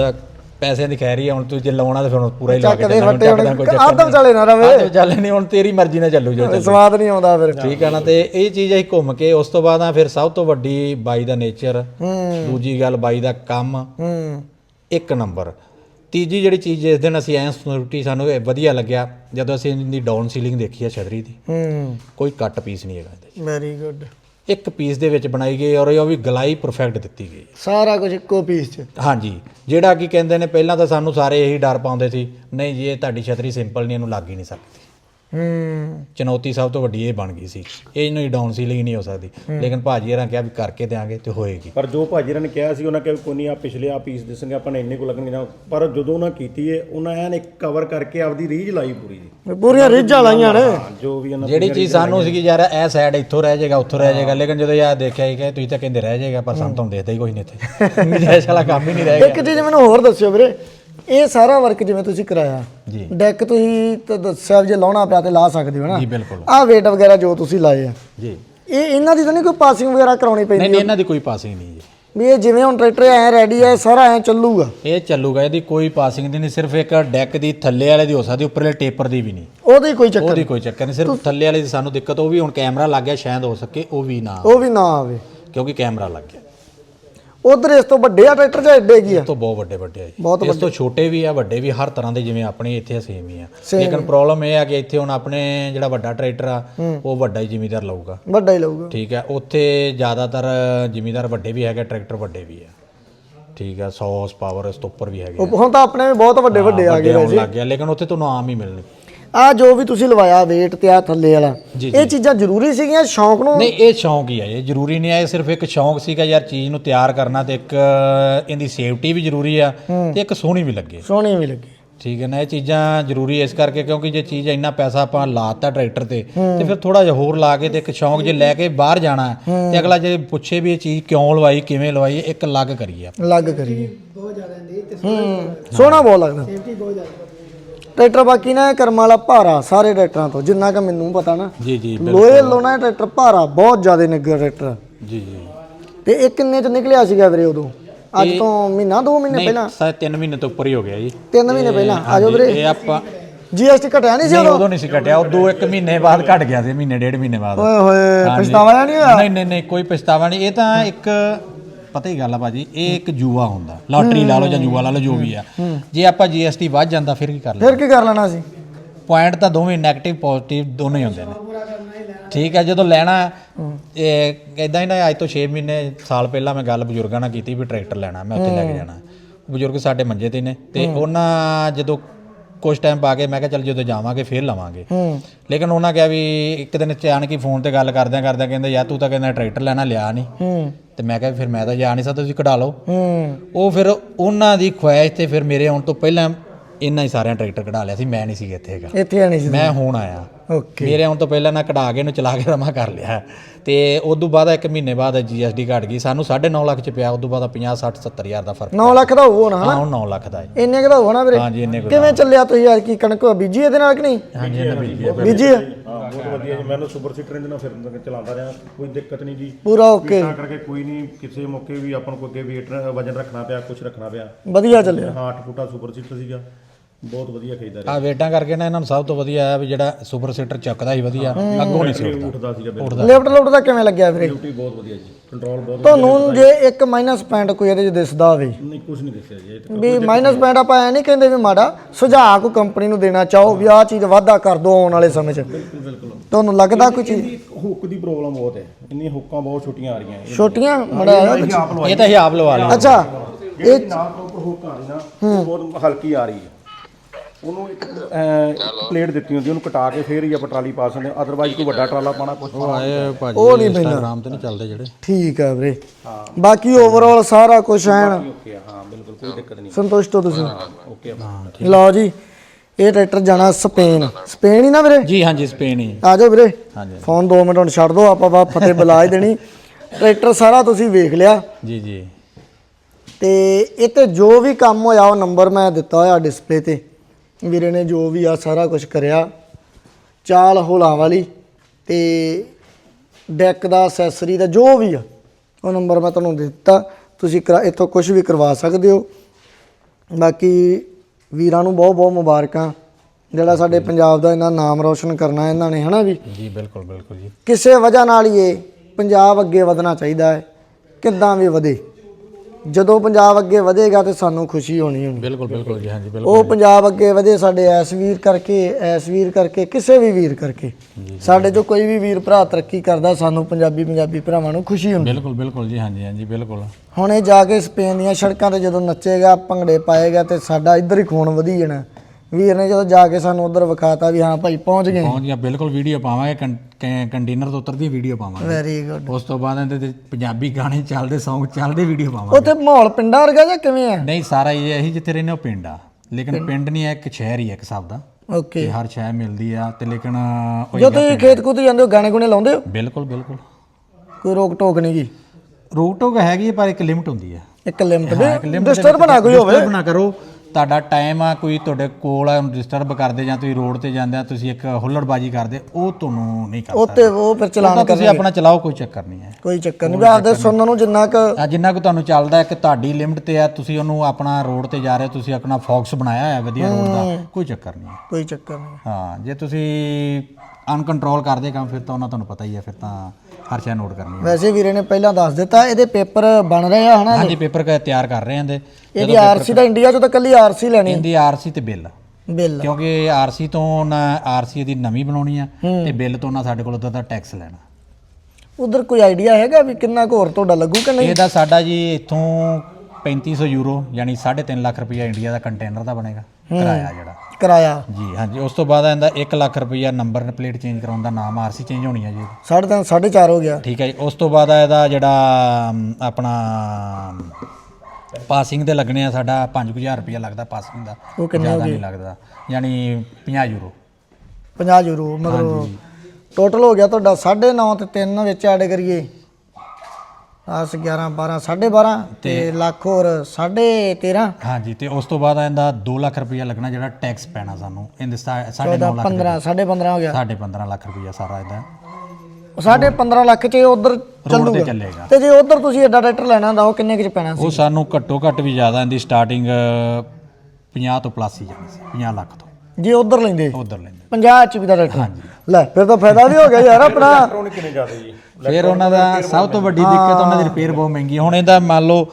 ਪੈਸਿਆਂ ਦੀ ਖੈਰ ਹੀ ਆ ਹੁਣ ਤੂੰ ਜੇ ਲਾਉਣਾ ਤਾਂ ਫਿਰ ਹੁਣ ਪੂਰਾ ਹੀ ਲਾ ਕੇ ਚੱਕਦੇ ਚੱਲਣਾ, ਫੱਟੇ ਚੱਕਦਾ ਕੋਈ ਹੁਣ ਚੱਕਰ ਆਦਮ ਚੱਲੇ ਨਾ ਰਵੇ। ਆਹ ਚੱਲ ਨਹੀਂ ਹੁਣ ਤੇਰੀ ਮਰਜ਼ੀ ਨਾਲ ਚੱਲੂ ਜੋ ਚੱਲੂ ਸਵਾਦ ਨਹੀਂ ਆਉਂਦਾ ਫਿਰ। ਠੀਕ ਹੈ ਨਾ ਤੇ ਇਹ ਚੀਜ਼ ਅਸੀਂ ਘੁੰਮ ਕੇ ਉਸ ਤੋਂ ਬਾਅਦ ਆ ਫਿਰ ਸਭ ਤੋਂ ਵੱਡੀ ਬਾਈ ਦਾ ਨੇਚਰ ਹੂੰ। ਦੂਜੀ ਗੱਲ ਬਾਈ ਦਾ ਕੰਮ। ਹੂੰ। ਇੱਕ ਨੰਬਰ। ਤੀਜੀ ਜਿਹੜੀ ਚੀਜ਼ ਜਿਸ ਦਿਨ ਅਸੀਂ ਐਂ ਸੁਣਟੀ ਸਾਨੂੰ ਇਹ ਵਧੀਆ ਲੱਗਿਆ ਜਦੋਂ ਅਸੀਂ ਇਹਦੀ ਡਾਊਨ ਸੀਲਿੰਗ ਦੇਖੀ ਆ ਛਤਰੀ ਦੀ। ਹੂੰ। ਕੋਈ ਕੱਟ ਪੀਸ ਨਹੀਂ ਹੈਗਾ ਇਹਦੇ ਵੈਰੀ ਗੁੱਡ। ਇੱਕ ਪੀਸ ਦੇ ਵਿੱਚ ਬਣਾਈ ਗਈ ਔਰ ਉਹ ਵੀ ਗਲਾਈ ਪਰਫੈਕਟ ਦਿੱਤੀ ਗਈ। ਸਾਰਾ ਕੁਝ ਇੱਕੋ ਪੀਸ 'ਚ? ਹਾਂਜੀ। ਜਿਹੜਾ ਕੀ ਕਹਿੰਦੇ ਨੇ ਪਹਿਲਾਂ ਤਾਂ ਸਾਨੂੰ ਸਾਰੇ ਇਹੀ ਡਰ ਪਾਉਂਦੇ ਸੀ ਨਹੀਂ ਜੀ ਇਹ ਤੁਹਾਡੀ ਛਤਰੀ ਸਿੰਪਲ ਨਹੀਂ ਇਹਨੂੰ ਲੱਗ ਹੀ ਨਹੀਂ ਸਕਦੀ। ਹੂੰ। ਚੁਣੌਤੀ ਸਭ ਤੋਂ ਵੱਡੀ ਇਹ ਬਣ ਗਈ ਸੀ। ਇਹ ਇਹਨੂੰ ਡਾਊਨ ਸੀਲਿੰਗ ਨਹੀਂ ਹੋ ਸਕਦੀ। ਲੇਕਿਨ ਭਾਜੀ ਹਰਾਂ ਕਿਹਾ ਵੀ ਕਰਕੇ ਦੇਾਂਗੇ ਤੇ ਹੋਏਗੀ। ਪਰ ਜੋ ਭਾਜੀ ਨੇ ਕਿਹਾ ਸੀ ਉਹਨਾਂ ਕਿਹਾ ਕੋਈ ਨਹੀਂ ਆ ਪਿਛਲੇ ਆ ਪੀਸ ਦਿਸਣਗੇ ਆਪਾਂ ਨੇ ਇੰਨੇ ਕੋ ਲੱਗਣਗੇ ਜਾਂ ਪਰ ਜਦੋਂ ਉਹਨਾਂ ਕੀਤੀ ਹੈ ਉਹਨਾਂ ਐਨ ਇੱਕ ਕਵਰ ਕਰਕੇ ਆਪਦੀ ਰੀਝ ਲਾਈ ਪੂਰੀ ਜੀ। ਪੂਰੀਆਂ ਰੀਝਾਂ ਲਾਈਆਂ ਨੇ। ਹਾਂ ਜੋ ਵੀ ਉਹਨਾਂ ਜਿਹੜੀ ਚੀਜ਼ ਸਾਨੂੰ ਸੀਗੀ ਯਾਰ ਇਹ ਸਾਈਡ ਇੱਥੋਂ ਰਹਿ ਜਾਏਗਾ ਉੱਥੋਂ ਰਹਿ ਜਾਏਗਾ। ਲੇਕਿਨ ਜਦੋਂ ਯਾਰ ਦੇਖਿਆ ਹੀ ਕਿ ਤੁਸੀਂ ਤਾਂ ਕਹਿੰਦੇ ਰਹਿ ਜਾਏਗਾ ਪਰ ਸਾਨੂੰ ਤਾਂ ਦੇਖਦਾ ਹੀ ਕੋਈ ਨਹੀਂ ਇੱਥੇ। ਗੁੰਜਾਇਸ਼ ਵਾਲਾ ਕੰਮ ਹੀ ਨਹੀਂ ਰਹਿ ਇੱਕ ਚੀਜ਼ ਮੈਨੂੰ ਹੋਰ ਦੱਸਿਓ ਵੀਰੇ। ਇਹ ਸਾਰਾ ਵਰਕ ਜਿਵੇਂ ਤੁਸੀਂ ਕਰਾਇਆ ਜੀ। ਡੈਕ ਤੁਸੀਂ ਤਾਂ ਦੱਸਿਆ ਵੀ ਜੇ ਲਾਉਣਾ ਪਿਆ ਤੇ ਲਾ ਸਕਦੇ ਹੋ ਨਾ। ਜੀ ਬਿਲਕੁਲ। ਆਹ ਵੇਟ ਵਗੈਰਾ ਜੋ ਤੁਸੀਂ ਲਾਏ ਆ। ਜੀ। ਇਹ ਇਹਨਾਂ ਦੀ ਤਾਂ ਨਹੀਂ ਕੋਈ ਪਾਸਿੰਗ ਵਗੈਰਾ ਕਰਾਉਣੀ ਪੈਂਦੀ ਨਹੀਂ ਨਹੀਂ ਇਹਨਾਂ ਦੀ ਕੋਈ ਪਾਸਿੰਗ ਨਹੀਂ ਜੀ। ਵੀ ਇਹ ਜਿਵੇਂ ਹੁਣ ਟਰੈਕਟਰ ਐ ਰੈਡੀ ਐ ਸਾਰਾ ਐ ਚੱਲੂਗਾ। ਇਹ ਚੱਲੂਗਾ ਇਹਦੀ ਕੋਈ ਪਾਸਿੰਗ ਦੀ ਨਹੀਂ ਸਿਰਫ ਇੱਕ ਡੈਕ ਦੀ ਥੱਲੇ ਵਾਲੇ ਦੀ ਹੋ ਸਕਦੀ ਉੱਪਰਲੇ ਟੇਪਰ ਦੀ ਵੀ ਨਹੀਂ। ਉਹਦੀ ਕੋਈ ਚੱਕਰ ਉਹਦੀ ਕੋਈ ਚੱਕਰ ਨਹੀਂ ਸਿਰਫ ਥੱਲੇ ਵਾਲੇ ਦੀ ਸਾਨੂੰ ਦਿੱਕਤ ਉਹ ਵੀ ਹੁਣ ਕੈਮਰਾ ਲੱਗ ਗਿਆ ਸ਼ਾਇਦ ਹੋ ਸਕੇ ਉਹ ਵੀ ਨਾ ਉਹ ਵੀ ਨਾ ਆਵੇ। ਕਿਉਂਕਿ ਕੈਮਰਾ ਲੱਗ ਗਿਆ। ਉਧਰ ਇਸ ਤੋਂ ਵੱਡੇ ਆ ਟਰੈਕਟਰ ਜਾਂ ਐਡੇ ਕੀ ਆ? ਤੋਂ ਬਹੁਤ ਵੱਡੇ ਵੱਡੇ ਆ ਜੀ। ਇਸ ਤੋਂ ਛੋਟੇ ਵੀ ਆ ਵੱਡੇ ਵੀ ਹਰ ਤਰ੍ਹਾਂ ਦੇ ਜਿਵੇਂ ਆਪਣੇ ਇੱਥੇ ਸੇਮ ਹੀ ਆ। ਲੇਕਿਨ ਪ੍ਰੋਬਲਮ ਇਹ ਆ ਕਿ ਇੱਥੇ ਹੁਣ ਆਪਣੇ ਜਿਹੜਾ ਵੱਡਾ ਟਰੈਕਟਰ ਆ ਉਹ ਵੱਡਾ ਹੀ ਜ਼ਿਮੀਦਾਰ ਲਊਗਾ। ਵੱਡਾ ਹੀ ਲਊਗਾ। ਠੀਕ ਹੈ ਉੱਥੇ ਜ਼ਿਆਦਾਤਰ ਜ਼ਿਮੀਦਾਰ ਵੱਡੇ ਵੀ ਹੈਗੇ ਟਰੈਕਟਰ ਵੱਡੇ ਵੀ ਆ। ਠੀਕ ਹੈ 100 ਹਾਰਸ ਪਾਵਰ ਇਸ ਤੋਂ ਉੱਪਰ ਵੀ ਹੈਗੇ ਉਹ ਹੁਣ ਤਾਂ ਆਪਣੇ ਵੀ ਬਹੁਤ ਵੱਡੇ ਵੱਡੇ ਆ ਗਏ ਲੱਗ ਗਿਆ ਲੇਕਿਨ ਉੱਥੇ ਤੁਹਾਨੂੰ ਆਮ ਹੀ ਮਿਲਣਗੇ ਆ ਜੋ ਵੀ ਤੁਸੀਂ ਲਵਾਇਆ weight ਤੇ ਆ ਥੱਲੇ ਵਾਲਾ ਇਹ ਚੀਜ਼ਾਂ ਜ਼ਰੂਰੀ ਸੀਗੀਆਂ ਸ਼ੌਂਕ ਨੂੰ? ਨਹੀਂ ਇਹ ਸ਼ੌਂਕ ਹੀ ਆ ਇਹ ਜ਼ਰੂਰੀ ਨਹੀਂ ਆ ਇਹ ਸਿਰਫ ਇੱਕ ਸ਼ੌਂਕ ਸੀਗਾ ਯਾਰ ਚੀਜ਼ ਨੂੰ ਤਿਆਰ ਕਰਨਾ ਤੇ ਇੱਕ ਇਹਦੀ ਸੇਫਟੀ ਵੀ ਜ਼ਰੂਰੀ ਆ ਤੇ ਇੱਕ ਸੋਹਣੀ ਵੀ ਲੱਗੇ। ਸੋਹਣੀ ਵੀ ਲੱਗੀ। ਠੀਕ ਹੈ ਨਾ ਇਹ ਚੀਜ਼ਾਂ ਜ਼ਰੂਰੀ ਇਸ ਕਰਕੇ ਕਿਉਂਕਿ ਜੇ ਚੀਜ਼ ਇੰਨਾ ਪੈਸਾ ਆਪਾਂ ਲਾਤਾ ਟਰੈਕਟਰ ਤੇ ਤੇ ਫਿਰ ਥੋੜਾ ਜਿਹਾ ਹੋਰ ਲਾ ਕੇ ਤੇ ਇੱਕ ਸ਼ੌਂਕ ਜੇ ਲੈ ਕੇ ਬਾਹਰ ਜਾਣਾ ਹੈ, ਤੇ ਅਗਲਾ ਜੇ ਪੁੱਛੇ ਵੀ ਇਹ ਚੀਜ਼ ਕਿਉਂ ਲਵਾਈ ਕਿਵੇਂ ਲਵਾਈ ਇੱਕ ਅਲੱਗ ਕਰੀਏ ਆਪਾਂ। ਲੱਗ ਕਰੀਏ। ਬਹੁਤ ਜ਼ਿਆਦਾ ਹੁੰਦੀ ਤੇ ਹੂੰ। ਸੋਹਣਾ ਬਹੁਤ ਲੱਗਦਾ। ਸੇਫਟੀ ਬਹੁਤ ਜ਼ਿਆਦਾ। ਟਰੈਕਟਰ ਬਾਕੀ ਨਾ ਇਹ ਕਰਮ ਵਾਲਾ ਭਾਰਾ ਸਾਰੇ ਟਰੈਕਟਰਾਂ ਤੋਂ ਜਿੰਨਾ ਕਿ ਮੈਨੂੰ ਪਤਾ ਨਾ। ਜੀ ਜੀ ਲੋਹੇ ਲੋਣਾ ਟਰੈਕਟਰ ਭਾਰਾ ਬਹੁਤ ਜ਼ਿਆਦਾ ਨਿੱਘਾ ਟਰੈਕਟਰ। ਜੀ ਜੀ। ਤੇ ਇਹ ਕਿੰਨੇ ਚ ਨਿਕਲਿਆ ਸੀਗਾ ਵੀਰੇ ਉਦੋਂ? ਅੱਜ ਤੋਂ ਮਹੀਨਾ ਦੋ ਮਹੀਨੇ ਨਹੀਂ ਪਹਿਲਾਂ? ਸਾਰੇ 3 ਮਹੀਨੇ ਤੋਂ ਉੱਪਰ ਹੀ ਹੋ ਗਿਆ ਜੀ। ਤਿੰਨ ਮਹੀਨੇ ਪਹਿਲਾਂ। ਆਜੋ ਵੀਰੇ। ਇਹ ਆਪਾਂ ਜੀਐਸਟੀ ਘਟਿਆ ਨਹੀਂ ਸੀ ਉਦੋਂ? ਉਦੋਂ ਨਹੀਂ ਸੀ ਕੱਟਿਆ ਉਹ ਦੋ ਇੱਕ ਮਹੀਨੇ ਬਾਅਦ ਘਟ ਗਿਆ ਸੀ ਮਹੀਨੇ ਡੇਢ ਮਹੀਨੇ ਬਾਅਦ। ਓਏ ਹੋਏ। ਪਛਤਾਵਾ ਨਹੀਂ ਹੋਇਆ? ਨਹੀਂ ਨਹੀਂ ਨਹੀਂ ਕੋਈ ਪਛਤਾਵਾ ਨਹੀਂ। ਇਹ ਤਾਂ ਇੱਕ ਪਤਾ ਹੀ ਗੱਲ ਆ ਭਾਜੀ ਇਹ ਇੱਕ ਜੂਆ ਹੁੰਦਾ। ਲਾਟਰੀ ਲਾ ਲਓ ਜਾਂ ਜੂਆ ਲਾ ਲਓ ਜੋ ਵੀ ਆ। ਜੇ ਆਪਾਂ ਜੀਐਸਟੀ ਵੱਧ ਜਾਂਦਾ ਫਿਰ ਕੀ ਕਰ ਲੈ ਫਿਰ ਕੀ ਕਰ ਲੈਣਾ ਸੀ? ਪੁਆਇੰਟ ਤਾਂ ਦੋਵੇਂ 네ਗੇਟਿਵ ਪੋਜ਼ਿਟਿਵ ਦੋਨੋਂ ਹੀ ਹੁੰਦੇ ਨੇ। ਠੀਕ ਹੈ ਜਦੋਂ ਲੈਣਾ ਇਹ ਇਦਾਂ ਹੀ ਨਾ ਅੱਜ ਤੋਂ 6 ਮਹੀਨੇ ਸਾਲ ਪਹਿਲਾਂ ਮੈਂ ਗੱਲ ਬਜ਼ੁਰਗਾਂ ਨਾਲ ਕੀਤੀ ਵੀ ਟਰੈਕਟਰ ਲੈਣਾ ਮੈਂ ਉੱਥੇ ਲੈ ਕੇ ਜਾਣਾ। ਬਜ਼ੁਰਗ ਸਾਡੇ ਮੰਜੇ ਤੇ ਨੇ ਤੇ ਉਹਨਾਂ ਜਦੋਂ ਕੁਝ ਟਾਈਮ ਪਾ ਕੇ ਮੈਂ ਕਿਹਾ ਚੱਲ ਜਦੋਂ ਜਾਵਾਂਗੇ ਫੇਰ ਲਵਾਂਗੇ। ਲੇਕਿਨ ਉਹਨਾਂ ਕਿਹਾ ਵੀ ਇੱਕ ਦਿਨ ਅਚਾਨਕ ਹੀ ਫੋਨ ਤੇ ਗੱਲ ਕਰਦਿਆਂ ਕਰਦਿਆਂ ਕਹਿੰਦੇ ਯਾਰ ਤੂੰ ਤਾਂ ਕਹਿੰਦਾ ਟਰੈਕਟਰ ਲੈਣਾ ਲਿਆ ਨਹੀਂ ਤੇ ਮੈਂ ਕਿਹਾ ਵੀ ਫਿਰ ਮੈਂ ਤਾਂ ਜਾ ਨਹੀਂ ਸਕਦਾ ਤੁਸੀਂ ਕਢਾ ਲਓ। ਹੂੰ। ਉਹ ਫਿਰ ਉਹਨਾਂ ਦੀ ਖੁਆਇਸ਼ ਤੇ ਫਿਰ ਮੇਰੇ ਆਉਣ ਤੋਂ ਪਹਿਲਾਂ ਇਹਨਾਂ ਹੀ ਸਾਰਿਆਂ ਟਰੈਕਟਰ ਕਢਾ ਲਿਆ ਸੀ ਮੈਂ ਨਹੀਂ ਸੀ ਇੱਥੇ ਹੈਗਾ। ਇੱਥੇ ਆਣੀ ਸੀ ਮੈਂ ਹੁਣ ਆਇਆ। ਓਕੇ ਮੇਰੇ ਆਉਣ ਤੋਂ ਪਹਿਲਾਂ ਨਾ ਕਢਾ ਕੇ ਇਹਨੂੰ ਚਲਾ ਕੇ ਰਮਾ ਕਰ ਲਿਆ। ਤੇ ਉਸ ਤੋਂ ਬਾਅਦ ਇੱਕ ਮਹੀਨੇ ਬਾਅਦ ਜੀਐਸਡੀ ਘਟ ਗਈ। ਸਾਨੂੰ 9.5 ਲੱਖ ਚ ਪਿਆ ਉਸ ਤੋਂ ਬਾਅਦ 50 60 70 ਹਜ਼ਾਰ ਦਾ ਫ਼ਰਕ 9 ਲੱਖ ਦਾ ਹੋਣਾ ਹਾਂ ਹੁਣ 9 ਲੱਖ ਦਾ ਹੈ ਇੰਨੇ ਕੁ ਦਾ ਹੋਣਾ ਵੀਰੇ? ਹਾਂਜੀ ਇੰਨੇ ਕੁ। ਕਿਵੇਂ ਚੱਲਿਆ ਤੁਸੀਂ ਯਾਰ ਕੀ ਕਣਕ ਬੀਜੀ ਇਹਦੇ ਨਾਲ ਕਿ ਨਹੀਂ? ਹਾਂਜੀ ਇਹਨਾਂ ਬੀਜੀ ਹੈ। ਬੀਜੀ? ਹਾਂ ਬਹੁਤ ਵਧੀਆ ਜੀ। ਮੈਨੂੰ ਸੁਪਰ ਸੀਟਰ ਇੰਜਨ ਨਾਲ ਫਿਰ ਚਲਾਉਂਦਾ ਰਿਹਾ। ਕੋਈ ਦਿੱਕਤ ਨਹੀਂ ਜੀ। ਪੂਰਾ ਓਕੇ ਤਾਂ ਕਰਕੇ ਕੋਈ ਨਹੀਂ। ਕਿਸੇ ਮੌਕੇ ਵੀ ਆਪਾਂ ਨੂੰ ਕੋਈ ਅੱਗੇ weight ਵਜਨ ਰੱਖਣਾ ਪਿਆ ਕੁਝ ਰੱਖਣਾ ਪਿਆ। ਵਧੀਆ ਚੱਲਿਆ। ਹਾਂ 8 ਫੁੱਟਾ ਸੁਪਰ ਸੀਟਰ ਸੀਗਾ। ਬਹੁਤ ਵਧੀਆ ਖਰੀਦਾ ਰਿਹਾ। ਆ ਵੇਟਾਂ ਕਰਕੇ ਨਾ ਇਹਨਾਂ ਨੂੰ ਸਭ ਤੋਂ ਵਧੀਆ ਆ ਵੀ ਜਿਹੜਾ ਸੁਪਰ ਸੀਟਰ ਚੱਕਦਾ ਹੀ ਵਧੀਆ। ਅੱਗੋਂ ਨਹੀਂ ਸੀ ਉੱਠਦਾ। ਸੀਗਾ ਬਿਲਕੁਲ। ਲਿਫਟ ਲੁਫਟ ਦਾ ਕਿਵੇਂ ਲੱਗਿਆ ਵੀਰੇ? ਡਿਊਟੀ ਬਹੁਤ ਵਧੀਆ ਜੀ ਕੰਟਰੋਲ ਬਹੁਤ ਤੁਹਾਨੂੰ ਜੇ ਇੱਕ ਮਾਈਨਸ ਪੁਆਇੰਟ ਕੋਈ ਇਹਦੇ 'ਚ ਦਿਸਦਾ ਹੋਵੇ। ਨਹੀਂ ਕੁਝ ਨਹੀਂ ਦੱਸਿਆ ਜੀ ਇਹ ਤਾਂ ਵੀ ਮਾਈਨਸ ਪੁਆਇੰਟ ਆਪਾਂ ਐ ਨਹੀਂ ਕਹਿੰਦੇ ਵੀ ਮਾੜਾ ਸੁਝਾਅ ਕੋ ਕੰਪਨੀ ਨੂੰ ਦੇਣਾ ਚਾਹੋ ਵੀ ਆਹ ਚੀਜ਼ ਵਾਧਾ ਕਰ ਦੋ ਆਉਣ ਵਾਲੇ ਸਮੇਂ 'ਚ। ਬਿਲਕੁਲ ਬਿਲਕੁਲ। ਤੁਹਾਨੂੰ ਲੱਗਦਾ ਕੋਈ ਚੀਜ਼? ਇਹਦੀ ਹੁੱਕ ਦੀ ਪ੍ਰੋਬਲਮ ਬਹੁਤ ਹੈ। ਇੰਨੀ ਹੁੱਕਾਂ ਬਹੁਤ ਛੋਟੀਆਂ ਆ ਰਹੀਆਂ ਇਹ ਛੋਟੀਆਂ? ਮੜਾ ਇਹ ਤਾਂ ਹੀ ਆਪ ਲਵਾ ਲਿਆ। ਅੱਛਾ। ਇਹ ਨਾਲ ਪ੍ਰੋਪਰ ਹੁੱਕ ਆ ਰਹੀ ਨਾ ਬਹੁਤ ਹਲਕੀ ਆ ਰਹੀ ਹੈ। ਉਹਨੂੰ ਇੱਕ ਪਲੇਟ ਦਿੱਤੀ ਹੁੰਦੀ ਉਹਨੂੰ ਕਟਾ ਕੇ ਫੇਰ ਹੀ ਆਪਾਂ ਟਰਾਲੀ ਪਾ ਸਕਦੇ ਹਾਂ। ਅਦਰਵਾਈਜ਼ ਕੋਈ ਵੱਡਾ ਟਰਾਲਾ ਪਾਣਾ ਕੁਝ ਆਏ ਭਾਜੀ ਉਹ ਨਹੀਂ ਪੈਂਦਾ। ਇੰਸਟਾਗ੍ਰਾਮ ਤੇ ਨਹੀਂ ਚੱਲਦੇ ਜਿਹੜੇ। ਠੀਕ ਆ ਵੀਰੇ। ਬਾਕੀ ਓਵਰਆਲ ਸਾਰਾ ਕੁਝ ਐਨ ਓਕੇ ਹਾਂ ਬਿਲਕੁਲ ਕੋਈ ਦਿੱਕਤ ਨਹੀਂ। ਸੰਤੁਸ਼ਟ ਹੋ ਤੁਸੀਂ। ਓਕੇ ਲਓ ਜੀ ਇਹ ਟਰੈਕਟਰ ਜਾਣਾ ਸਪੇਨ। ਸਪੇਨ ਹੀ ਨਾ ਵੀਰੇ? ਜੀ ਹਾਂਜੀ ਸਪੇਨ ਹੀ। ਆ ਜਾਓ ਵੀਰੇ। ਹਾਂਜੀ। ਫੋਨ 2 ਮਿੰਟ ਹੁਣ ਛੱਡ ਦਿਓ ਆਪਾਂ ਬਾ ਫਤਿਹ ਬੁਲਾ ਹੀ ਦੇਣੀ। ਟਰੈਕਟਰ ਸਾਰਾ ਤੁਸੀਂ ਵੇਖ ਲਿਆ। ਜੀ ਜੀ। ਤੇ ਇਹ ਤੇ ਜੋ ਵੀ ਕੰਮ ਹੋਇਆ ਉਹ ਨੰਬਰ ਮੈਂ ਦਿੱਤਾ ਹੋਇਆ ਡਿਸਪਲੇ ਤੇ। ਵੀਰੇ ਨੇ ਜੋ ਵੀ ਆ ਸਾਰਾ ਕੁਝ ਕਰਿਆ ਚਾਲ ਹੋਲਾਂ ਵਾਲੀ ਤੇ ਡੈਕ ਦਾ ਅਸੈਸਰੀ ਦਾ ਜੋ ਵੀ ਆ ਉਹ ਨੰਬਰ ਮੈਂ ਤੁਹਾਨੂੰ ਦੇ ਦਿੱਤਾ। ਤੁਸੀਂ ਇੱਥੋਂ ਕੁਝ ਵੀ ਕਰਵਾ ਸਕਦੇ ਹੋ। ਬਾਕੀ ਵੀਰਾਂ ਨੂੰ ਬਹੁਤ ਬਹੁਤ ਮੁਬਾਰਕਾਂ। ਜਿਹੜਾ ਸਾਡੇ ਪੰਜਾਬ ਦਾ ਇਹਨਾਂ ਨਾਮ ਰੌਸ਼ਨ ਕਰਨਾ ਇਹਨਾਂ ਨੇ ਹਨਾ ਵੀ? ਜੀ ਬਿਲਕੁਲ ਬਿਲਕੁਲ ਜੀ। ਕਿਸੇ ਵਜ੍ਹਾ ਨਾਲ ਹੀ ਇਹ ਪੰਜਾਬ ਅੱਗੇ ਵਧਣਾ ਚਾਹੀਦਾ ਹੈ ਕਿੱਦਾਂ ਵੀ ਵਧੇ। ਜਦੋਂ ਪੰਜਾਬ ਅੱਗੇ ਵਧੇਗਾ ਤੇ ਸਾਨੂੰ ਖੁਸ਼ੀ ਹੋਣੀ ਹੋਣੀ। ਬਿਲਕੁਲ ਬਿਲਕੁਲ ਜੀ ਹਾਂਜੀ ਬਿਲਕੁਲ ਉਹ ਪੰਜਾਬ ਅੱਗੇ ਵਧੇ ਸਾਡੇ ਐਸ ਵੀਰ ਕਰਕੇ ਐਸ ਵੀਰ ਕਰਕੇ ਕਿਸੇ ਵੀ ਵੀਰ ਕਰਕੇ। ਸਾਡੇ ਜੋ। ਕੋਈ ਵੀ ਵੀਰ ਭਰਾ ਤਰੱਕੀ ਕਰਦਾ ਸਾਨੂੰ ਪੰਜਾਬੀ ਪੰਜਾਬੀ ਭਰਾਵਾਂ ਨੂੰ ਖੁਸ਼ੀ ਹੁੰਦੀ ਬਿਲਕੁਲ ਬਿਲਕੁਲ ਜੀ ਹਾਂਜੀ ਹਾਂਜੀ ਬਿਲਕੁਲ। ਹੁਣ ਇਹ ਜਾ ਕੇ ਸਪੇਨ ਦੀਆਂ ਸੜਕਾਂ ਤੇ ਜਦੋਂ ਨੱਚੇਗਾ ਭੰਗੜੇ ਪਾਏਗਾ ਤੇ ਸਾਡਾ ਇੱਧਰ ਹੀ ਖੂਨ ਵਧੀ ਜਾਣਾ। ਵੀਰ ਨੇ ਜਦੋਂ ਜਾ ਕੇ ਸਾਨੂੰ ਉਧਰ ਵਿਖਾਤਾ ਵੀ ਹਾਂ ਭਾਈ ਪਹੁੰਚ ਗਏ। ਪਹੁੰਚ ਗਿਆ ਬਿਲਕੁਲ ਵੀਡੀਓ ਪਾਵਾਂਗੇ ਕੰ- ਕੰਟੇਨਰ ਤੋਂ ਉਤਰਦੀ ਵੀਡੀਓ ਪਾਵਾਂਗੇ। ਵੈਰੀ ਗੁੱਡ ਉਸ ਤੋਂ ਬਾਅਦ ਇਹਦੇ ਤੇ ਪੰਜਾਬੀ ਗਾਣੇ ਚੱਲਦੇ Song ਚੱਲਦੇ ਵੀਡੀਓ ਪਾਵਾਂਗੇ। ਉੱਥੇ ਮਾਹੌਲ ਪਿੰਡਾਂ ਵਰਗਾ ਜਾਂ ਕਿਵੇਂ ਆ? ਨਹੀਂ ਸਾਰਾ ਇਹ ਅਸੀਂ ਜਿੱਥੇ ਰਹਿੰਦੇ ਉਹ ਪਿੰਡ ਆ। ਲੇਕਿਨ ਪਿੰਡ। ਨਹੀਂ ਹੈ ਇੱਕ ਸ਼ਹਿਰ ਹੀ ਹੈ ਇੱਕ ਹਿਸਾਬ ਦਾ। ਓਕੇ ਤੇ ਹਰ ਸ਼ਹਿਰ ਮਿਲਦੀ ਆ ਤੇ ਲੇਕਿਨ ਉਹ ਜਦੋਂ ਤੁਸੀਂ ਖੇਤ ਕੂਤ ਜਾਂਦੇ ਹੋ ਗਾਣੇ ਗੁਣੇ ਲਾਉਂਦੇ ਹੋ? ਬਿਲਕੁਲ ਬਿਲਕੁਲ। ਕੋਈ ਰੋਕ ਟੋਕ ਨਹੀਂ ਗੀ? ਰੋਕ ਟੋਕ ਹੈਗੀ ਹੈ, ਪਰ ਇੱਕ ਲਿਮਟ ਹੁੰਦੀ ਹੈ ਇੱਕ ਲਿਮਟ ਦੇ ਡਿਸਟਰਬ ਨਾ ਕੋਈ ਹੋਵੇ। ਨਾ ਕਰੋ। ਤੁਹਾਡਾ ਟਾਈਮ ਆ ਕੋਈ ਤੁਹਾਡੇ ਕੋਲ ਆ ਡਿਸਟਰਬ ਕਰਦੇ ਜਾਂ ਤੁਸੀਂ ਰੋਡ ਤੇ ਜਾਂਦੇ ਆ ਤੁਸੀਂ ਇੱਕ ਹੁੱਲੜਬਾਜੀ ਕਰਦੇ ਉਹ ਤੁਹਾਨੂੰ ਨਹੀਂ ਕਰ ਉੱਤੇ ਉਹ ਫਿਰ ਉਹ ਚਲਾਨ ਤਾਂ ਤੁਸੀਂ ਆਪਣਾ ਚਲਾਓ ਕੋਈ ਚੱਕਰ ਨਹੀਂ ਹੈ। ਕੋਈ ਚੱਕਰ ਨਹੀਂ। ਵੀ ਆਪਦੇ ਸੁਣਨ ਨੂੰ ਜਿੰਨਾ ਕੁ ਆ ਜਿੰਨਾ ਕੁ ਤੁਹਾਨੂੰ ਚੱਲਦਾ ਹੈ ਕਿ ਤੁਹਾਡੀ ਲਿਮਟ ਤੇ ਆ ਤੁਸੀਂ ਉਹਨੂੰ ਆਪਣਾ ਰੋਡ ਤੇ ਜਾ ਰਹੇ ਹੋ ਤੁਸੀਂ ਆਪਣਾ ਫੋਕਸ ਬਣਾਇਆ ਹੋਇਆ ਵਧੀਆ ਰੋਡ ਦਾ ਕੋਈ ਚੱਕਰ ਨਹੀਂ ਹੈ। ਕੋਈ ਚੱਕਰ ਨਹੀਂ। ਹਾਂ ਜੇ ਤੁਸੀਂ ਅਨਕੰਟਰੋਲ ਕਰਦੇ ਕੰਮ ਫਿਰ ਤਾਂ ਉਹਨਾਂ ਤੁਹਾਨੂੰ ਪਤਾ ਹੀ ਹੈ ਫਿਰ ਤਾਂ ਹਰ ਨੋਟ ਕਰਨੀ ਹੈ। ਵੈਸੇ ਵੀਰੇ ਨੇ ਪਹਿਲਾਂ ਦੱਸ ਦਿੱਤਾ ਇਹਦੇ ਪੇਪਰ ਬਣ ਰਹੇ ਆ ਹਨਾ ਹਾਂਜੀ ਪੇਪਰ ਕ ਤਿਆਰ ਕਰ ਰਹੇ ਹਾਂ ਦੇ ਇਹਦੀ ਆਰਸੀ ਤਾਂ ਇੰਡੀਆ ਚੋਂ ਤਾਂ ਕੱਲੀ ਆਰਸੀ ਲੈਣੀ ਇਹਦੀ ਆਰਸੀ ਤੇ ਬਿੱਲ। ਬਿੱਲ। ਕਿਉਂਕਿ ਆਰਸੀ ਤੋਂ ਨਾ ਆਰਸੀ ਦੀ ਨਵੀਂ ਬਣਾਉਣੀ ਆ ਤੇ ਬਿੱਲ ਤੋਂ ਨਾ ਸਾਡੇ ਕੋਲ ਉਹਦਾ ਦਾ ਟੈਕਸ ਲੈਣਾ। ਉਧਰ ਕੋਈ ਆਈਡੀਆ ਹੈਗਾ ਵੀ ਕਿੰਨਾ ਕੁ ਹੋਰ ਤੁਹਾਡਾ ਲੱਗੂ ਕਿ ਨਹੀਂ? ਇਹਦਾ ਸਾਡਾ ਜੀ ਇੱਥੋਂ 3500 ਯੂਰੋ ਯਾਨੀ 3.5 ਲੱਖ ਰੁਪਇਆ ਇੰਡੀਆ ਦਾ ਕੰਟੇਨਰ ਦਾ ਬਣੇਗਾ ਕਿਰਾਇਆ ਜਿਹੜਾ। ਕਿਰਾਇਆ। ਜੀ ਹਾਂਜੀ। ਉਸ ਤੋਂ ਬਾਅਦ ਇਹਦਾ 1 ਲੱਖ ਰੁਪਇਆ ਨੰਬਰ ਪਲੇਟ ਚੇਂਜ ਕਰਾਉਣ ਦਾ ਨਾਮ ਆਰਸੀ ਚੇਂਜ ਹੋਣੀ ਹੈ ਜੀ। ਸਾਢੇ ਤਿੰਨ ਸਾਢੇ ਚਾਰ ਹੋ ਗਿਆ। ਠੀਕ ਹੈ ਜੀ। ਉਸ ਤੋਂ ਬਾਅਦ ਇਹਦਾ ਜਿਹੜਾ ਅਮ, ਆਪਣਾ ਪਾਸਿੰਗ ਤੇ ਲੱਗਣੇ ਆ ਸਾਡਾ 5000 ਰੁਪਇਆ ਲੱਗਦਾ ਪਾਸਿੰਗ ਦਾ। ਉਹ ਕਿੰਨੇ ਹੋ ਜ਼ਿਆਦਾ? ਨਹੀਂ ਲੱਗਦਾ। ਯਾਨੀ 50 ਯੂਰੋ 50 ਯੂਰੋ ਮਤਲਬ ਟੋਟਲ ਹੋ ਗਿਆ ਤੁਹਾਡਾ 9.5 ਤੇ 3 ਵਿੱਚ ਐਡ ਕਰੀਏ। 10 11 12 12.5 ਤੇ ਲੱਖ ਹੋਰ 13.5 ਹਾਂਜੀ ਤੇ ਉਸ ਤੋਂ ਬਾਅਦ ਇਹਦਾ 2 ਲੱਖ ਰੁਪਇਆ ਲੱਗਣਾ ਜਿਹੜਾ ਟੈਕਸ ਪੈਣਾ ਸਾਨੂੰ। ਇਹਦੇ 9.5 ਲੱਖ 15 15.5 ਹੋ ਗਿਆ। 15.5 ਲੱਖ ਰੁਪਇਆ ਸਾਰਾ ਇਹਦਾ। ਸਾਢੇ 15 ਲੱਖ ਚ ਉਧਰ ਚੱਲੂਗਾ। ਤੇ ਜੇ ਉਧਰ ਤੁਸੀਂ ਐਡਾ ਟਰੈਕਟਰ ਲੈਣਾ ਹੁੰਦਾ ਉਹ ਕਿੰਨੇ ਕੁ ਚ ਪੈਣਾ ਸੀ? ਉਹ ਸਾਨੂੰ ਘੱਟੋ ਘੱਟ ਵੀ ਜ਼ਿਆਦਾ ਇਹਦੀ ਸਟਾਰਟਿੰਗ 50 ਤੋਂ ਪਲੱਸ ਹੀ ਜਾਂਦੀ ਸੀ 50 ਲੱਖ ਤੋਂ। ਜੇ ਉਧਰ ਲੈਂਦੇ? ਉਧਰ ਲੈਂਦੇ। 50 ਚ ਵੀ ਦਾ ਟਰੈਕਟਰ। ਲੈ ਫਿਰ ਤਾਂ ਫਾਇਦਾ ਵੀ ਹੋ ਗਿਆ ਯਾਰ ਆਪਣਾ। ਉਹਨੇ ਕਿੰਨੇ ਜ਼ਿਆਦਾ ਜੀ? ਫਿਰ ਉਹਨਾਂ ਦਾ ਸਭ ਤੋਂ ਵੱਡੀ ਦਿੱਕਤ ਉਹਨਾਂ ਦੀ ਰਿਪੇਅਰ ਬਹੁਤ ਮਹਿੰਗੀ ਹੈ। ਹੁਣ ਇਹਦਾ ਮੰਨ ਲਓ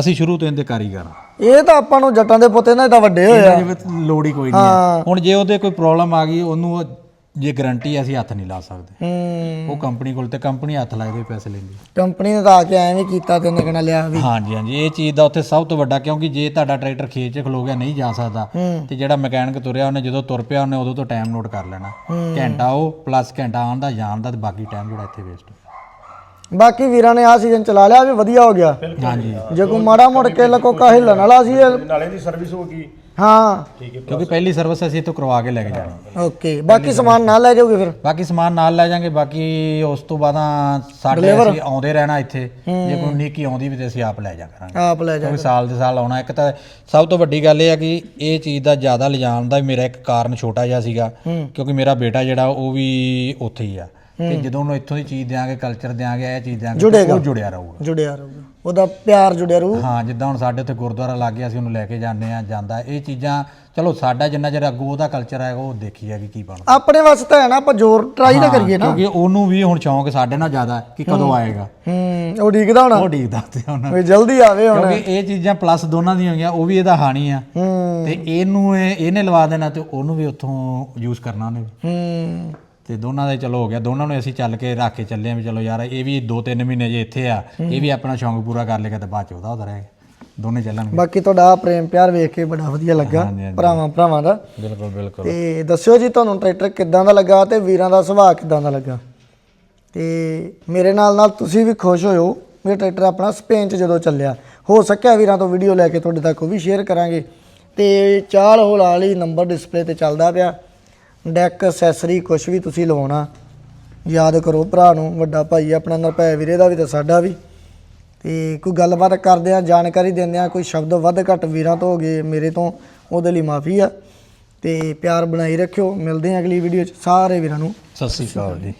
ਅਸੀਂ ਸ਼ੁਰੂ ਤੋਂ ਇਹਦੇ ਕਾਰੀਗਰ ਹਾਂ ਇਹ ਤਾਂ ਆਪਾਂ ਨੂੰ ਜੱਟਾਂ ਦੇ ਪੁੱਤੇ ਨਾਲ ਤਾਂ ਵੱਡੇ ਹੋਏ ਆ। ਇਹਦੇ ਵਿੱਚ ਲੋੜ ਹੀ ਕੋਈ ਨਹੀਂ ਹੈ। ਹੁਣ ਜੇ ਉਹਦੇ ਕੋਈ ਪ੍ਰੋਬਲਮ ਆ ਗਈ ਉਹਨੂੰ ਉਹ- ਜੇ ਗਾਰੰਟੀ ਅਸੀਂ ਹੱਥ ਨਹੀਂ ਲਾ ਸਕਦੇ। ਹੂੰ। ਉਹ ਕੰਪਨੀ ਕੋਲ ਤੇ ਕੰਪਨੀ ਹੱਥ ਲਾਏ ਪੈਸੇ ਲੈਂਦੀ। ਕੰਪਨੀ ਨੇ ਤਾਂ ਆ ਕੇ ਐਵੇਂ ਕੀਤਾ ਤੇ ਨਿਕਣਾ ਲਿਆ ਵੀ। ਹਾਂਜੀ ਹਾਂਜੀ। ਇਹ ਚੀਜ਼ ਦਾ ਉੱਥੇ ਸਭ ਤੋਂ ਵੱਡਾ ਕਿਉਂਕਿ ਜੇ ਤੁਹਾਡਾ ਟਰੈਕਟਰ ਖੇਤ 'ਚ ਖਲੋ ਗਿਆ ਨਹੀਂ ਜਾ ਸਕਦਾ। ਤੇ ਜਿਹੜਾ ਮਕੈਨਿਕ ਤੁਰਿਆ ਉਹਨੇ ਜਦੋਂ ਤੁਰ ਪਿਆ ਉਹਨੇ ਉਦੋਂ ਤੋਂ ਟਾਈਮ ਨੋਟ ਕਰ ਲੈਣਾ। ਘੰਟਾ ਉਹ ਪਲੱਸ ਘੰਟਾ ਆਉਣ ਦਾ ਜਾਣ ਦਾ ਤੇ ਬਾਕੀ ਟਾਈਮ ਜਿਹੜਾ ਇੱਥੇ ਵੇਸਟ ਬਾਕੀ ਵੀਰਾਂ ਨੇ ਆ ਸੀਜ਼ਨ ਚਲਾ ਲਿਆ ਵੀ ਵਧੀਆ ਹੋ ਗਿਆ। ਹਾਂਜੀ। ਜੇ ਕੋਈ ਮਾੜਾ ਮੁੜ ਕੇ ਲਕੋਕਾ ਹਿੱਲਣ ਵਾਲਾ ਸੀ ਇਹ- ਨਾਲੇ ਦੀ ਸਰਵਿਸ ਹੋ ਗਈ। ਹਾਂ। ਕਿਉਂਕਿ ਪਹਿਲੀ ਸਰਵਿਸ ਅਸੀਂ ਇੱਥੋਂ ਕਰਵਾ ਕੇ ਲੈ ਕੇ ਜਾਣੀ। ਓਕੇ ਬਾਕੀ ਸਮਾਨ ਨਾਲ ਲੈ ਜਾਓਗੇ ਫਿਰ? ਬਾਕੀ ਸਮਾਨ ਨਾਲ ਲੈ ਜਾਾਂਗੇ ਬਾਕੀ ਉਸ ਤੋਂ ਬਾਅਦ ਸਾਡੇ ਅਸੀਂ ਆਉਂਦੇ ਰਹਿਣਾ ਇੱਥੇ। ਜੇ ਕੋਈ ਨੀਕੀ ਆਉਂਦੀ ਵੀ ਤੇ ਅਸੀਂ ਆਪ ਲੈ ਜਾ ਕਰਾਂਗੇ। ਆਪ ਲੈ ਜਾ ਕਿਉਂਕਿ ਸਾਲ ਦੇ ਸਾਲ ਆਉਣਾ। ਇੱਕ ਤਾਂ ਸਭ ਤੋਂ ਵੱਡੀ ਗੱਲ ਇਹ ਆ ਕਿ ਇਹ ਚੀਜ਼ ਦਾ ਜ਼ਿਆਦਾ ਲਿਜਾਣ ਦਾ ਮੇਰਾ ਇੱਕ ਕਾਰਨ ਛੋਟਾ ਜਿਹਾ ਸੀਗਾ। ਕਿਉਂਕਿ ਮੇਰਾ ਬੇਟਾ ਜਿਹੜਾ ਉਹ ਵੀ ਉੱਥੇ ਹੀ ਆ। ਤੇ ਜਦੋਂ ਉਹਨੂੰ ਇੱਥੋਂ ਦੀ ਚੀਜ਼ ਦਿਆਂਗੇ ਕਲਚਰ ਦਿਆਂਗੇ ਇਹ ਚੀਜ਼ ਦਿਆਂਗੇ ਤੇ ਉਹ ਜੁੜਿਆ ਰਹੂਗਾ। ਜੁੜਿਆ ਰਹੂਗਾ। ਉਹਦਾ ਪਿਆਰ ਜੁੜਿਆ ਰਹੂ। ਹਾਂ ਜਿੱਦਾਂ ਹੁਣ ਸਾਡੇ ਉੱਥੇ ਗੁਰਦੁਆਰਾ ਲੱਗ ਗਿਆ ਅਸੀਂ ਉਹਨੂੰ ਲੈ ਕੇ ਜਾਂਦੇ ਆ ਜਾਂਦਾ ਇਹ ਚੀਜ਼ਾਂ ਚਲੋ ਸਾਡਾ ਜਿੰਨਾ ਚਿਰ ਅੱਗੋਂ ਉਹਦਾ ਕਲਚਰ ਆਏਗਾ ਉਹ ਦੇਖੀ ਜਾਏਗੀ ਕੀ ਬਣਦਾ। ਆਪਣੇ ਵਾਸਤੇ ਹੈ ਨਾ ਆਪਾਂ ਜ਼ੋਰ ਟਰਾਈ ਨਾ ਕਰੀਏ ਨਾ। ਕਿਉਂਕਿ ਉਹਨੂੰ ਵੀ ਹੁਣ ਸ਼ੌਂਕ ਸਾਡੇ ਨਾਲ ਜ਼ਿਆਦਾ ਹੈ ਕਿ ਕਦੋਂ ਆਏਗਾ। ਹੂੰ ਉਹ ਡੀਕਦਾ ਹੋਣਾ। ਉਹ ਡੀਕਦਾ ਤੇ ਉਹਨਾਂ ਵੀ ਜਲਦੀ ਆਵੇ ਹੁਣ। ਕਿਉਂਕਿ ਇਹ ਚੀਜ਼ਾਂ ਪਲੱਸ ਦੋਨਾਂ ਦੀਆਂ ਹੋਈਆਂ ਉਹ ਵੀ ਇਹਦਾ ਹਾਨੀ ਆ। ਹੂੰ। ਤੇ ਇਹਨੂੰ ਇਹ- ਇਹਨੇ ਲਵਾ ਦੇਣਾ ਤੇ ਉਹਨੂੰ ਵੀ ਉੱਥੋਂ ਯੂਜ਼ ਕਰਨਾ ਉਹਨੇ। ਹੂੰ। ਤੇ ਦੋਨਾਂ ਦਾ ਹੀ ਚਲੋ ਹੋ ਗਿਆ। ਦੋਨਾਂ ਨੂੰ ਅਸੀਂ ਚੱਲ ਕੇ ਰੱਖ ਕੇ ਚੱਲੇ ਆ ਵੀ ਚਲੋ ਯਾਰ ਇਹ ਵੀ 2-3 ਮਹੀਨੇ ਜੇ ਇੱਥੇ ਆ ਇਹ ਵੀ ਆਪਣਾ ਸ਼ੌਂਕ ਪੂਰਾ ਕਰ ਲੇਗਾ ਤੇ ਬਾਅਦ ਚ ਉਹਦਾ ਉਹਦਾ ਰਹੇਗਾ ਦੋਨੇ ਚੱਲਣਗੇ। ਬਾਕੀ ਤੁਹਾਡਾ ਆਹ ਪ੍ਰੇਮ ਪਿਆਰ ਵੇਖ ਕੇ ਬੜਾ ਵਧੀਆ ਲੱਗਾ। ਭਰਾਵਾਂ ਭਰਾਵਾਂ ਦਾ। ਬਿਲਕੁਲ ਬਿਲਕੁਲ। ਤੇ ਦੱਸਿਓ ਜੀ ਤੁਹਾਨੂੰ ਟਰੈਕਟਰ ਕਿੱਦਾਂ ਦਾ ਲੱਗਾ ਤੇ ਵੀਰਾਂ ਦਾ ਸੁਭਾਅ ਕਿੱਦਾਂ ਦਾ ਲੱਗਾ? ਤੇ ਮੇਰੇ ਨਾਲ ਨਾਲ ਤੁਸੀਂ ਵੀ ਖੁਸ਼ ਹੋਇਓ ਮੇਰਾ ਟਰੈਕਟਰ ਆਪਣਾ ਸਪੇਨ ਚ ਜਦੋਂ ਚੱਲਿਆ। ਹੋ ਸਕਿਆ ਵੀਰਾਂ ਤੋਂ ਵੀਡੀਓ ਲੈ ਕੇ ਤੁਹਾਡੇ ਤੱਕ ਉਹ ਵੀ ਸ਼ੇਅਰ ਕਰਾਂਗੇ। ਤੇ ਚਾਲ ਹੋਲ ਵਾਲੀ ਨੰਬਰ ਡਿਸਪਲੇ ਤੇ ਚੱਲਦਾ ਪਿਆ। ਡੈਕ ਅਸੈਸਰੀ ਕੁਝ ਵੀ ਤੁਸੀਂ ਲਵਾਉਣਾ, ਯਾਦ ਕਰੋ ਭਰਾ ਨੂੰ, ਵੱਡਾ ਭਾਈ ਆਪਣਾ ਨਿਰਭੈ ਵੀਰੇ ਦਾ ਵੀ ਤੇ ਸਾਡਾ ਵੀ। ਤੇ ਕੋਈ ਗੱਲਬਾਤ ਕਰਦੇ ਆ, ਜਾਣਕਾਰੀ ਦਿੰਦੇ ਆ, ਕੋਈ ਸ਼ਬਦ ਵੱਧ ਘੱਟ ਵੀਰਾਂ ਤੋਂ ਹੋ ਗਏ, ਮੇਰੇ ਤੋਂ, ਉਹਦੇ ਲਈ ਮਾਫੀ ਆ। ਤੇ ਪਿਆਰ ਬਣਾਈ ਰੱਖਿਓ, ਮਿਲਦੇ ਆ ਅਗਲੀ ਵੀਡੀਓ ਚ, ਸਾਰੇ ਵੀਰਾਂ ਨੂੰ। ਸਤਿ ਸ੍ਰੀ ਅਕਾਲ ਜੀ।